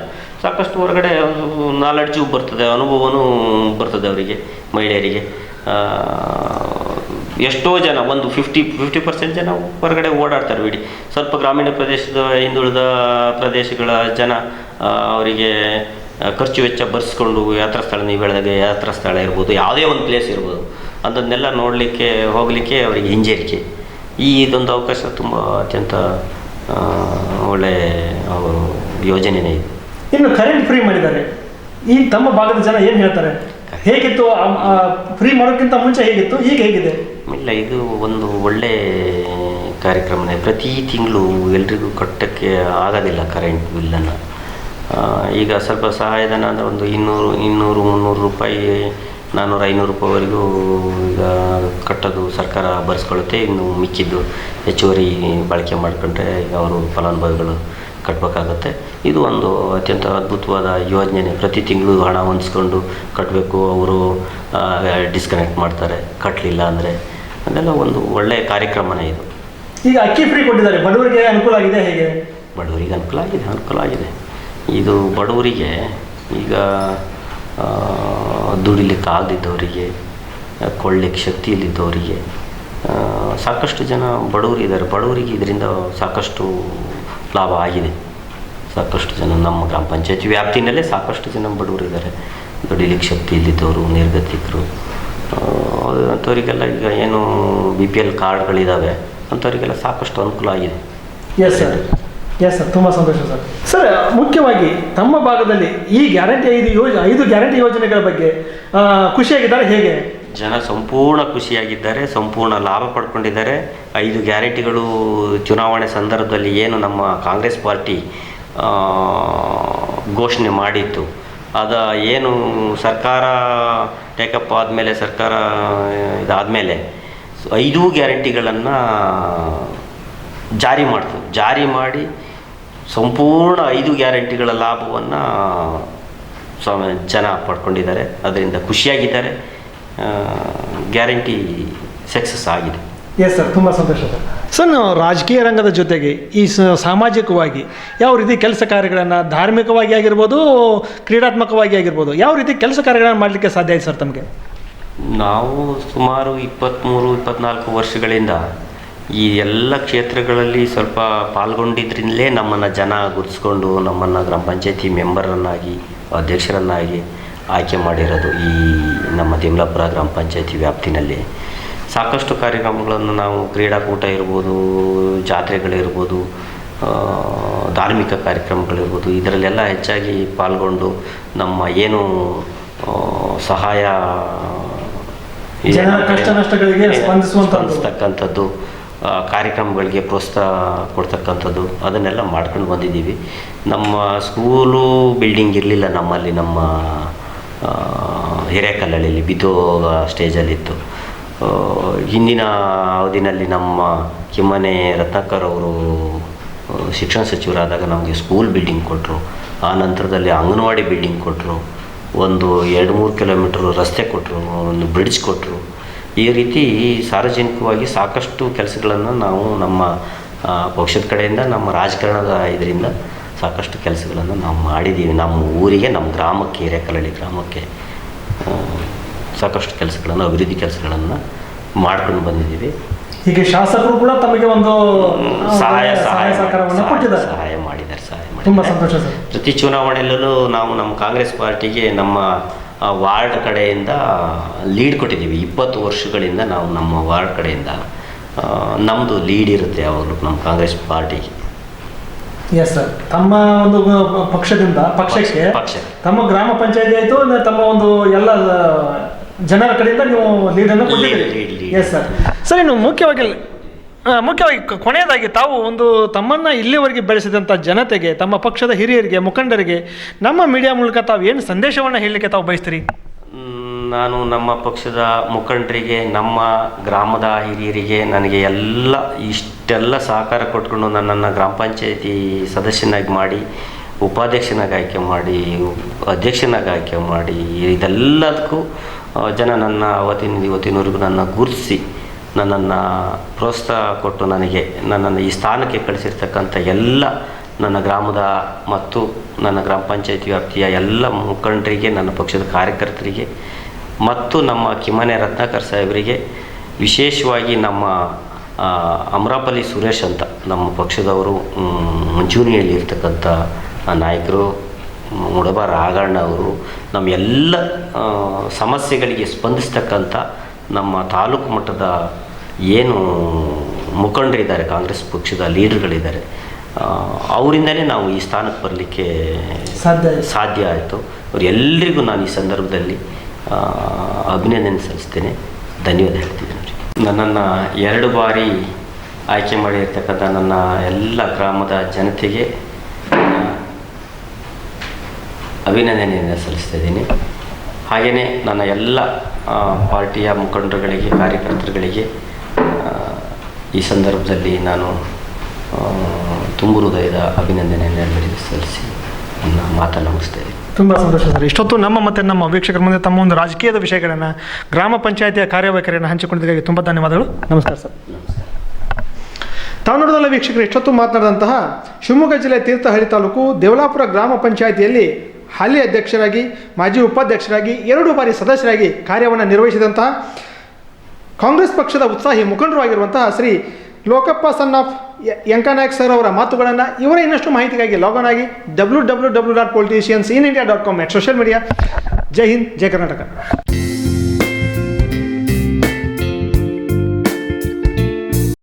ಸಾಕಷ್ಟು ಹೊರಗಡೆ ನಾಲೆಡ್ಜು ಬರ್ತದೆ ಅನುಭವನೂ ಬರ್ತದೆ ಅವರಿಗೆ ಮಹಿಳೆಯರಿಗೆ. ಎಷ್ಟೋ ಜನ ಒಂದು ಫಿಫ್ಟಿ ಫಿಫ್ಟಿ ಪರ್ಸೆಂಟ್ ಜನ ಹೊರಗಡೆ ಓಡಾಡ್ತಾರೆ ಬಿಡಿ. ಸ್ವಲ್ಪ ಗ್ರಾಮೀಣ ಪ್ರದೇಶದ ಹಿಂದುಳಿದ ಪ್ರದೇಶಗಳ ಜನ ಅವರಿಗೆ ಖರ್ಚು ವೆಚ್ಚ ಭರಿಸ್ಕೊಂಡು ಯಾತ್ರಾ ಸ್ಥಳ ನೀವು ಹೇಳಿದಾಗೆ ಯಾತ್ರಾ ಸ್ಥಳ ಇರ್ಬೋದು ಯಾವುದೇ ಒಂದು ಪ್ಲೇಸ್ ಇರ್ಬೋದು ಅದನ್ನೆಲ್ಲ ನೋಡಲಿಕ್ಕೆ ಹೋಗಲಿಕ್ಕೆ ಅವರಿಗೆ ಹಿಂಜರಿಕೆ. ಈ ಇದೊಂದು ಅವಕಾಶ ತುಂಬ ಅತ್ಯಂತ ಒಳ್ಳೆ ಯೋಜನೆನೇ ಇದು. ಇನ್ನು ಕರೆಂಟ್ ಫ್ರೀ ಮಾಡಿದ್ದಾರೆ. ಈ ತಮ್ಮ ಭಾಗದ ಜನ ಏನು ಹೇಳ್ತಾರೆ? ಹೇಗಿತ್ತು ಫ್ರೀ ಮಾಡೋಕ್ಕಿಂತ ಮುಂಚೆ ಹೇಗಿತ್ತು ಈಗ ಹೇಗಿದೆ? ಇಲ್ಲ ಇದು ಒಂದು ಒಳ್ಳೆ ಕಾರ್ಯಕ್ರಮನೇ. ಪ್ರತಿ ತಿಂಗಳು ಎಲ್ರಿಗೂ ಕಟ್ಟಕ್ಕೆ ಆಗೋದಿಲ್ಲ ಕರೆಂಟ್ ಬಿಲ್ಲನ್ನು ಈಗ ಸ್ವಲ್ಪ ಸಹಾಯಧನ ಅಂದರೆ ಒಂದು ಇನ್ನೂರು ಇನ್ನೂರು ಮುನ್ನೂರು ರೂಪಾಯಿ ನಾನ್ನೂರು ಐನೂರು ರೂಪಾಯಿವರೆಗೂ ಈಗ ಕಟ್ಟೋದು ಸರ್ಕಾರ ಭರಿಸ್ಕೊಳ್ಳುತ್ತೆ ಇನ್ನು ಮಿಕ್ಕಿದ್ದು ಹೆಚ್ಚುವರಿ ಬಳಕೆ ಮಾಡಿಕೊಂಡ್ರೆ ಈಗ ಅವರು ಫಲಾನುಭವಿಗಳು ಕಟ್ಟಬೇಕಾಗತ್ತೆ ಇದು ಒಂದು ಅತ್ಯಂತ ಅದ್ಭುತವಾದ ಯೋಜನೆ. ಪ್ರತಿ ತಿಂಗಳು ಹಣ ಹೊಂದಿಸ್ಕೊಂಡು ಕಟ್ಟಬೇಕು ಅವರು ಡಿಸ್ಕನೆಕ್ಟ್ ಮಾಡ್ತಾರೆ. ಕಟ್ಟಲಿಲ್ಲ ಅಂದರೆ ಅದೆಲ್ಲ ಒಂದು ಒಳ್ಳೆಯ ಕಾರ್ಯಕ್ರಮನೇ ಇದು. ಈಗ ಅಕ್ಕಿ ಫ್ರೀ ಕೊಟ್ಟಿದ್ದಾರೆ. ಬಡವರಿಗೆ ಅನುಕೂಲ ಆಗಿದೆ ಹೇಗೆ? ಬಡವರಿಗೆ ಅನುಕೂಲ ಆಗಿದೆ ಅನುಕೂಲ ಆಗಿದೆ. ಇದು ಬಡವರಿಗೆ ಈಗ ದುಡಿಲಿಕ್ಕೆ ಆಗದಿದ್ದವರಿಗೆ ಕೊಳ್ಳಿಕ್ಕೆ ಶಕ್ತಿ ಇಲ್ಲಿದ್ದವರಿಗೆ ಆ, ಸಾಕಷ್ಟು ಜನ ಬಡವರು ಇದ್ದಾರೆ. ಬಡವರಿಗೆ ಇದರಿಂದ ಸಾಕಷ್ಟು ಲಾಭ ಆಗಿದೆ. ಸಾಕಷ್ಟು ಜನ ನಮ್ಮ ಗ್ರಾಮ ಪಂಚಾಯತಿ ವ್ಯಾಪ್ತಿನಲ್ಲೇ ಸಾಕಷ್ಟು ಜನ ಬಡವರಿದ್ದಾರೆ ದುಡಿಲಿಕ್ಕೆ ಶಕ್ತಿ ಇಲ್ಲಿದ್ದವರು ನಿರ್ಗತಿಕರು ಅಂಥವರಿಗೆಲ್ಲ ಈಗ ಏನು ಬಿ ಪಿ ಎಲ್ ಕಾರ್ಡ್ಗಳಿದ್ದಾವೆ ಅಂಥವರಿಗೆಲ್ಲ ಸಾಕಷ್ಟು ಅನುಕೂಲ ಆಗಿದೆ. ಎಸ್ ಸರ್ ಎಸ್ ಸರ್ ತುಂಬ ಸಂತೋಷ ಸರ್ ಸರ್ ಮುಖ್ಯವಾಗಿ ತಮ್ಮ ಭಾಗದಲ್ಲಿ ಈ ಗ್ಯಾರಂಟಿ ಐದು ಯೋಜ, ಐದು ಗ್ಯಾರಂಟಿ ಯೋಜನೆಗಳ ಬಗ್ಗೆ ಖುಷಿಯಾಗಿದ್ದಾರೆ ಹೇಗೆ? ಜನ ಸಂಪೂರ್ಣ ಖುಷಿಯಾಗಿದ್ದಾರೆ, ಸಂಪೂರ್ಣ ಲಾಭ ಪಡ್ಕೊಂಡಿದ್ದಾರೆ. ಐದು ಗ್ಯಾರಂಟಿಗಳು ಚುನಾವಣೆ ಸಂದರ್ಭದಲ್ಲಿ ಏನು ನಮ್ಮ ಕಾಂಗ್ರೆಸ್ ಪಾರ್ಟಿ ಘೋಷಣೆ ಮಾಡಿತ್ತು. ಅದ ಏನು ಸರ್ಕಾರ ಟೇಕಪ್ ಆದಮೇಲೆ, ಸರ್ಕಾರ ಇದಾದಮೇಲೆ ಐದೂ ಗ್ಯಾರಂಟಿಗಳನ್ನು ಜಾರಿ ಮಾಡ್ತು. ಜಾರಿ ಮಾಡಿ ಸಂಪೂರ್ಣ ಐದು ಗ್ಯಾರಂಟಿಗಳ ಲಾಭವನ್ನು ಸ್ವಾಮಿ ಜನ ಪಡ್ಕೊಂಡಿದ್ದಾರೆ. ಅದರಿಂದ ಖುಷಿಯಾಗಿದ್ದಾರೆ. ಗ್ಯಾರಂಟಿ ಸಕ್ಸಸ್ ಆಗಿದೆ. ಎಸ್ ಸರ್ ತುಂಬ ಸಂತೋಷ ಸರ್. ಸರ್ ನಾವು ರಾಜಕೀಯ ರಂಗದ ಜೊತೆಗೆ ಈ ಸ ಸಾಮಾಜಿಕವಾಗಿ ಯಾವ ರೀತಿ ಕೆಲಸ ಕಾರ್ಯಗಳನ್ನು ಧಾರ್ಮಿಕವಾಗಿ ಆಗಿರ್ಬೋದು ಕ್ರೀಡಾತ್ಮಕವಾಗಿ ಆಗಿರ್ಬೋದು ಯಾವ ರೀತಿ ಕೆಲಸ ಕಾರ್ಯಗಳನ್ನು ಮಾಡಲಿಕ್ಕೆ ಸಾಧ್ಯ ಆಯ್ತು ಸರ್ ತಮಗೆ? ನಾವು ಸುಮಾರು ಇಪ್ಪತ್ತ್ಮೂರು ಇಪ್ಪತ್ತ್ನಾಲ್ಕು ವರ್ಷಗಳಿಂದ ಈ ಎಲ್ಲ ಕ್ಷೇತ್ರಗಳಲ್ಲಿ ಸ್ವಲ್ಪ ಪಾಲ್ಗೊಂಡಿದ್ರಿಂದಲೇ ನಮ್ಮನ್ನು ಜನ ಗುರುತಿಸ್ಕೊಂಡು ನಮ್ಮನ್ನು ಗ್ರಾಮ ಪಂಚಾಯತಿ ಮೆಂಬರನ್ನಾಗಿ ಅಧ್ಯಕ್ಷರನ್ನಾಗಿ ಆಯ್ಕೆ ಮಾಡಿರೋದು ಈ ನಮ್ಮ ತಿಮ್ಲಾಪುರ ಗ್ರಾಮ ಪಂಚಾಯತಿ ವ್ಯಾಪ್ತಿನಲ್ಲಿ ಸಾಕಷ್ಟು ಕಾರ್ಯಕ್ರಮಗಳನ್ನು ನಾವು ಕ್ರೀಡಾಕೂಟ ಇರ್ಬೋದು ಜಾತ್ರೆಗಳಿರ್ಬೋದು ಧಾರ್ಮಿಕ ಕಾರ್ಯಕ್ರಮಗಳಿರ್ಬೋದು ಇದರಲ್ಲೆಲ್ಲ ಹೆಚ್ಚಾಗಿ ಪಾಲ್ಗೊಂಡು ನಮ್ಮ ಏನು ಸಹಾಯ. ಸ್ಪಂದಿಸ್ತಕ್ಕಂಥದ್ದು ಆ, ಕಾರ್ಯಕ್ರಮಗಳಿಗೆ ಪ್ರೋತ್ಸಾಹ ಕೊಡ್ತಕ್ಕಂಥದ್ದು ಅದನ್ನೆಲ್ಲ ಮಾಡ್ಕೊಂಡು ಬಂದಿದ್ದೀವಿ. ನಮ್ಮ ಸ್ಕೂಲು ಬಿಲ್ಡಿಂಗ್ ಇರಲಿಲ್ಲ ನಮ್ಮಲ್ಲಿ, ನಮ್ಮ ಹಿರೇಕಲ್ಲಳ್ಳಿಲಿ ಬಿದ್ದೋಗ ಸ್ಟೇಜಲ್ಲಿತ್ತು. ಹಿಂದಿನ ಅವಧಿನಲ್ಲಿ ನಮ್ಮ ಕಿಮ್ಮನೆ ರತ್ನಾಕರ್ ಅವರು ಶಿಕ್ಷಣ ಸಚಿವರಾದಾಗ ನಮಗೆ ಸ್ಕೂಲ್ ಬಿಲ್ಡಿಂಗ್ ಕೊಟ್ಟರು ಆ ನಂತರದಲ್ಲಿ ಅಂಗನವಾಡಿ ಬಿಲ್ಡಿಂಗ್ ಕೊಟ್ಟರು ಒಂದು ಎರಡು ಮೂರು ಕಿಲೋಮೀಟ್ರ್ ರಸ್ತೆ ಕೊಟ್ಟರು ಒಂದು ಬ್ರಿಡ್ಜ್ ಕೊಟ್ಟರು ಈ ರೀತಿ ಸಾರ್ವಜನಿಕವಾಗಿ ಸಾಕಷ್ಟು ಕೆಲಸಗಳನ್ನು ನಾವು ನಮ್ಮ ಪಕ್ಷದ ಕಡೆಯಿಂದ ನಮ್ಮ ರಾಜಕಾರಣದ ಇದರಿಂದ ಸಾಕಷ್ಟು ಕೆಲಸಗಳನ್ನು ನಾವು ಮಾಡಿದ್ದೀವಿ. ನಮ್ಮ ಊರಿಗೆ ನಮ್ಮ ಗ್ರಾಮಕ್ಕೆ ಹಿರೇಕಲಳ್ಳಿ ಗ್ರಾಮಕ್ಕೆ ಸಾಕಷ್ಟು ಕೆಲಸಗಳನ್ನು ಅಭಿವೃದ್ಧಿ ಕೆಲಸಗಳನ್ನು ಮಾಡ್ಕೊಂಡು ಬಂದಿದ್ದೀವಿ. ಹೀಗೆ ಶಾಸಕರು ಕೂಡ ತಮಗೆ ಒಂದು ಸಹಾಯ ಸಹಾಯ ಸಹಾಯ- ಮಾಡಿದ್ದಾರೆ ಸಹಾಯ ತುಂಬಾ ಮಾಡಿದ್ದಾರೆ. ಪ್ರತಿ ಚುನಾವಣೆಯಲ್ಲೂ ನಾವು ನಮ್ಮ ಕಾಂಗ್ರೆಸ್ ಪಾರ್ಟಿಗೆ ನಮ್ಮ ವಾರ್ಡ್ ಕಡೆಯಿಂದ ಲೀಡ್ ಕೊಟ್ಟಿದ್ದೀವಿ. ಇಪ್ಪತ್ತು ವರ್ಷಗಳಿಂದ ನಾವು ನಮ್ಮ ವಾರ್ಡ್ ಕಡೆಯಿಂದ ನಮ್ಮದು ಲೀಡ್ ಇರುತ್ತೆ ಯಾವಾಗಲೂ ನಮ್ಮ ಕಾಂಗ್ರೆಸ್ ಪಾರ್ಟಿಗೆ ಎಸ್ ಸರ್ ತಮ್ಮ ಒಂದು ಪಕ್ಷದಿಂದ ಪಕ್ಷಕ್ಕೆ ಪಕ್ಷ ತಮ್ಮ ಗ್ರಾಮ ಪಂಚಾಯತಿ ಆಯಿತು ತಮ್ಮ ಒಂದು ಎಲ್ಲ ಜನರ ಕಡೆಯಿಂದ ನೀವು ಲೀಡನ್ನು ಕೊಟ್ಟಿದ್ದೀರಿ. ಎಸ್ ಸರ್ ಸರ್ ಇನ್ನು ಮುಖ್ಯವಾಗಿ ಮುಖ್ಯವಾಗಿ ಕೊನೆಯದಾಗಿ ತಾವು ಒಂದು ತಮ್ಮನ್ನು ಇಲ್ಲಿವರೆಗೆ ಬೆಳೆಸಿದಂಥ ಜನತೆಗೆ, ತಮ್ಮ ಪಕ್ಷದ ಹಿರಿಯರಿಗೆ, ಮುಖಂಡರಿಗೆ, ನಮ್ಮ ಮೀಡಿಯಾ ಮೂಲಕ ತಾವು ಏನು ಸಂದೇಶವನ್ನು ಹೇಳಲಿಕ್ಕೆ ತಾವು ಬಯಸ್ತೀರಿ? ನಾನು ನಮ್ಮ ಪಕ್ಷದ ಮುಖಂಡರಿಗೆ, ನಮ್ಮ ಗ್ರಾಮದ ಹಿರಿಯರಿಗೆ ನನಗೆ ಎಲ್ಲ, ಇಷ್ಟೆಲ್ಲ ಸಹಕಾರ ಕೊಟ್ಕೊಂಡು ನನ್ನನ್ನು ಗ್ರಾಮ ಪಂಚಾಯತಿ ಸದಸ್ಯನಾಗಿ ಮಾಡಿ, ಉಪಾಧ್ಯಕ್ಷನಾಗಿ ಆಯ್ಕೆ ಮಾಡಿ, ಅಧ್ಯಕ್ಷನಾಗಿ ಆಯ್ಕೆ ಮಾಡಿ, ಇದೆಲ್ಲದಕ್ಕೂ ಜನ ನನ್ನ ಅವತ್ತಿನ, ಇವತ್ತಿನವರೆಗೂ ನನ್ನ ಗುರುತಿಸಿ ನನ್ನನ್ನು ಪ್ರೋತ್ಸಾಹ ಕೊಟ್ಟು ನನಗೆ ನನ್ನನ್ನು ಈ ಸ್ಥಾನಕ್ಕೆ ಕಳಿಸಿರ್ತಕ್ಕಂಥ ಎಲ್ಲ ನನ್ನ ಗ್ರಾಮದ ಮತ್ತು ನನ್ನ ಗ್ರಾಮ ಪಂಚಾಯತಿ ವ್ಯಾಪ್ತಿಯ ಎಲ್ಲ ಮುಖಂಡರಿಗೆ, ನನ್ನ ಪಕ್ಷದ ಕಾರ್ಯಕರ್ತರಿಗೆ ಮತ್ತು ನಮ್ಮ ಕಿಮ್ಮನೆ ರತ್ನಾಕರ್ ಸಾಹೇಬರಿಗೆ, ವಿಶೇಷವಾಗಿ ನಮ್ಮ ಅಮರಾಪಲ್ಲಿ ಸುರೇಶ್ ಅಂತ ನಮ್ಮ ಪಕ್ಷದವರು ಮುಂಚೂಣಿಯಲ್ಲಿ ಇರ್ತಕ್ಕಂಥ ನಾಯಕರು ಮುಡಬ ರಾಘಣ್ಣ ಅವರು, ನಮ್ಮ ಎಲ್ಲ ಸಮಸ್ಯೆಗಳಿಗೆ ಸ್ಪಂದಿಸ್ತಕ್ಕಂಥ ನಮ್ಮ ತಾಲೂಕು ಮಟ್ಟದ ಏನು ಮುಖಂಡರಿದ್ದಾರೆ ಕಾಂಗ್ರೆಸ್ ಪಕ್ಷದ ಲೀಡರ್ಗಳಿದ್ದಾರೆ. ಅವರಿಂದಲೇ ನಾವು ಈ ಸ್ಥಾನಕ್ಕೆ ಬರಲಿಕ್ಕೆ ಸಾಧ್ಯ. ಸಾಧ್ಯ ಆಯಿತು. ಅವರೆಲ್ಲರಿಗೂ ನಾನು ಈ ಸಂದರ್ಭದಲ್ಲಿ ಅಭಿನಂದನೆ ಸಲ್ಲಿಸ್ತೇನೆ. ಧನ್ಯವಾದ ಹೇಳ್ತಿದ್ದೇನೆ ರೀ ನನ್ನನ್ನು ಎರಡು ಬಾರಿ ಆಯ್ಕೆ ಮಾಡಿರ್ತಕ್ಕಂಥ ನನ್ನ ಎಲ್ಲ ಗ್ರಾಮದ ಜನತೆಗೆ ಅಭಿನಂದನೆಯನ್ನು ಸಲ್ಲಿಸ್ತಾ ಇದ್ದೀನಿ. ಹಾಗೆಯೇ ನನ್ನ ಎಲ್ಲ ಪಾರ್ಟಿಯ ಮುಖಂಡರುಗಳಿಗೆ ಕಾರ್ಯಕರ್ತರುಗಳಿಗೆ ಈ ಸಂದರ್ಭದಲ್ಲಿ ನಾನು ತುಂಬು ಹೃದಯದ ಅಭಿನಂದನೆಯನ್ನು ಸಲ್ಲಿಸಿ ನನ್ನ ಮಾತನ್ನು ಮುಗಿಸ್ತೇನೆ. ತುಂಬ ಸಂತೋಷ ಸರ್. ಇಷ್ಟೊತ್ತು ನಮ್ಮ ಮತ್ತು ನಮ್ಮ ವೀಕ್ಷಕರ ಮುಂದೆ ತಮ್ಮ ಒಂದು ರಾಜಕೀಯದ ವಿಷಯಗಳನ್ನು ಗ್ರಾಮ ಪಂಚಾಯತಿಯ ಕಾರ್ಯವೈಖರಿಯನ್ನು ಹಂಚಿಕೊಂಡಿದ್ದಕ್ಕಾಗಿ ತುಂಬ ಧನ್ಯವಾದಗಳು. ನಮಸ್ಕಾರ ಸರ್. ನಮಸ್ಕಾರ ತಾವು ವೀಕ್ಷಕರು, ಇಷ್ಟೊತ್ತು ಮಾತನಾಡಿದಂತಹ ಶಿವಮೊಗ್ಗ ಜಿಲ್ಲೆ ತೀರ್ಥಹಳ್ಳಿ ತಾಲೂಕು ದೇವಲಾಪುರ ಗ್ರಾಮ ಪಂಚಾಯಿತಿಯಲ್ಲಿ ಹಾಲಿ ಅಧ್ಯಕ್ಷರಾಗಿ, ಮಾಜಿ ಉಪಾಧ್ಯಕ್ಷರಾಗಿ, ಎರಡು ಬಾರಿ ಸದಸ್ಯರಾಗಿ ಕಾರ್ಯವನ್ನು ನಿರ್ವಹಿಸಿದಂತಹ ಕಾಂಗ್ರೆಸ್ ಪಕ್ಷದ ಉತ್ಸಾಹಿ ಮುಖಂಡರು ಆಗಿರುವಂತಹ Shri Lokappa son of Yankanayak sir ಅವರ ಮಾತುಗಳನ್ನು ಇವರ ಇನ್ನಷ್ಟು ಮಾಹಿತಿಗಾಗಿ ಲಾಗನ್ ಆಗಿ W W W dot politicians in India dot com at social media Jai Hind, Jai Karnataka.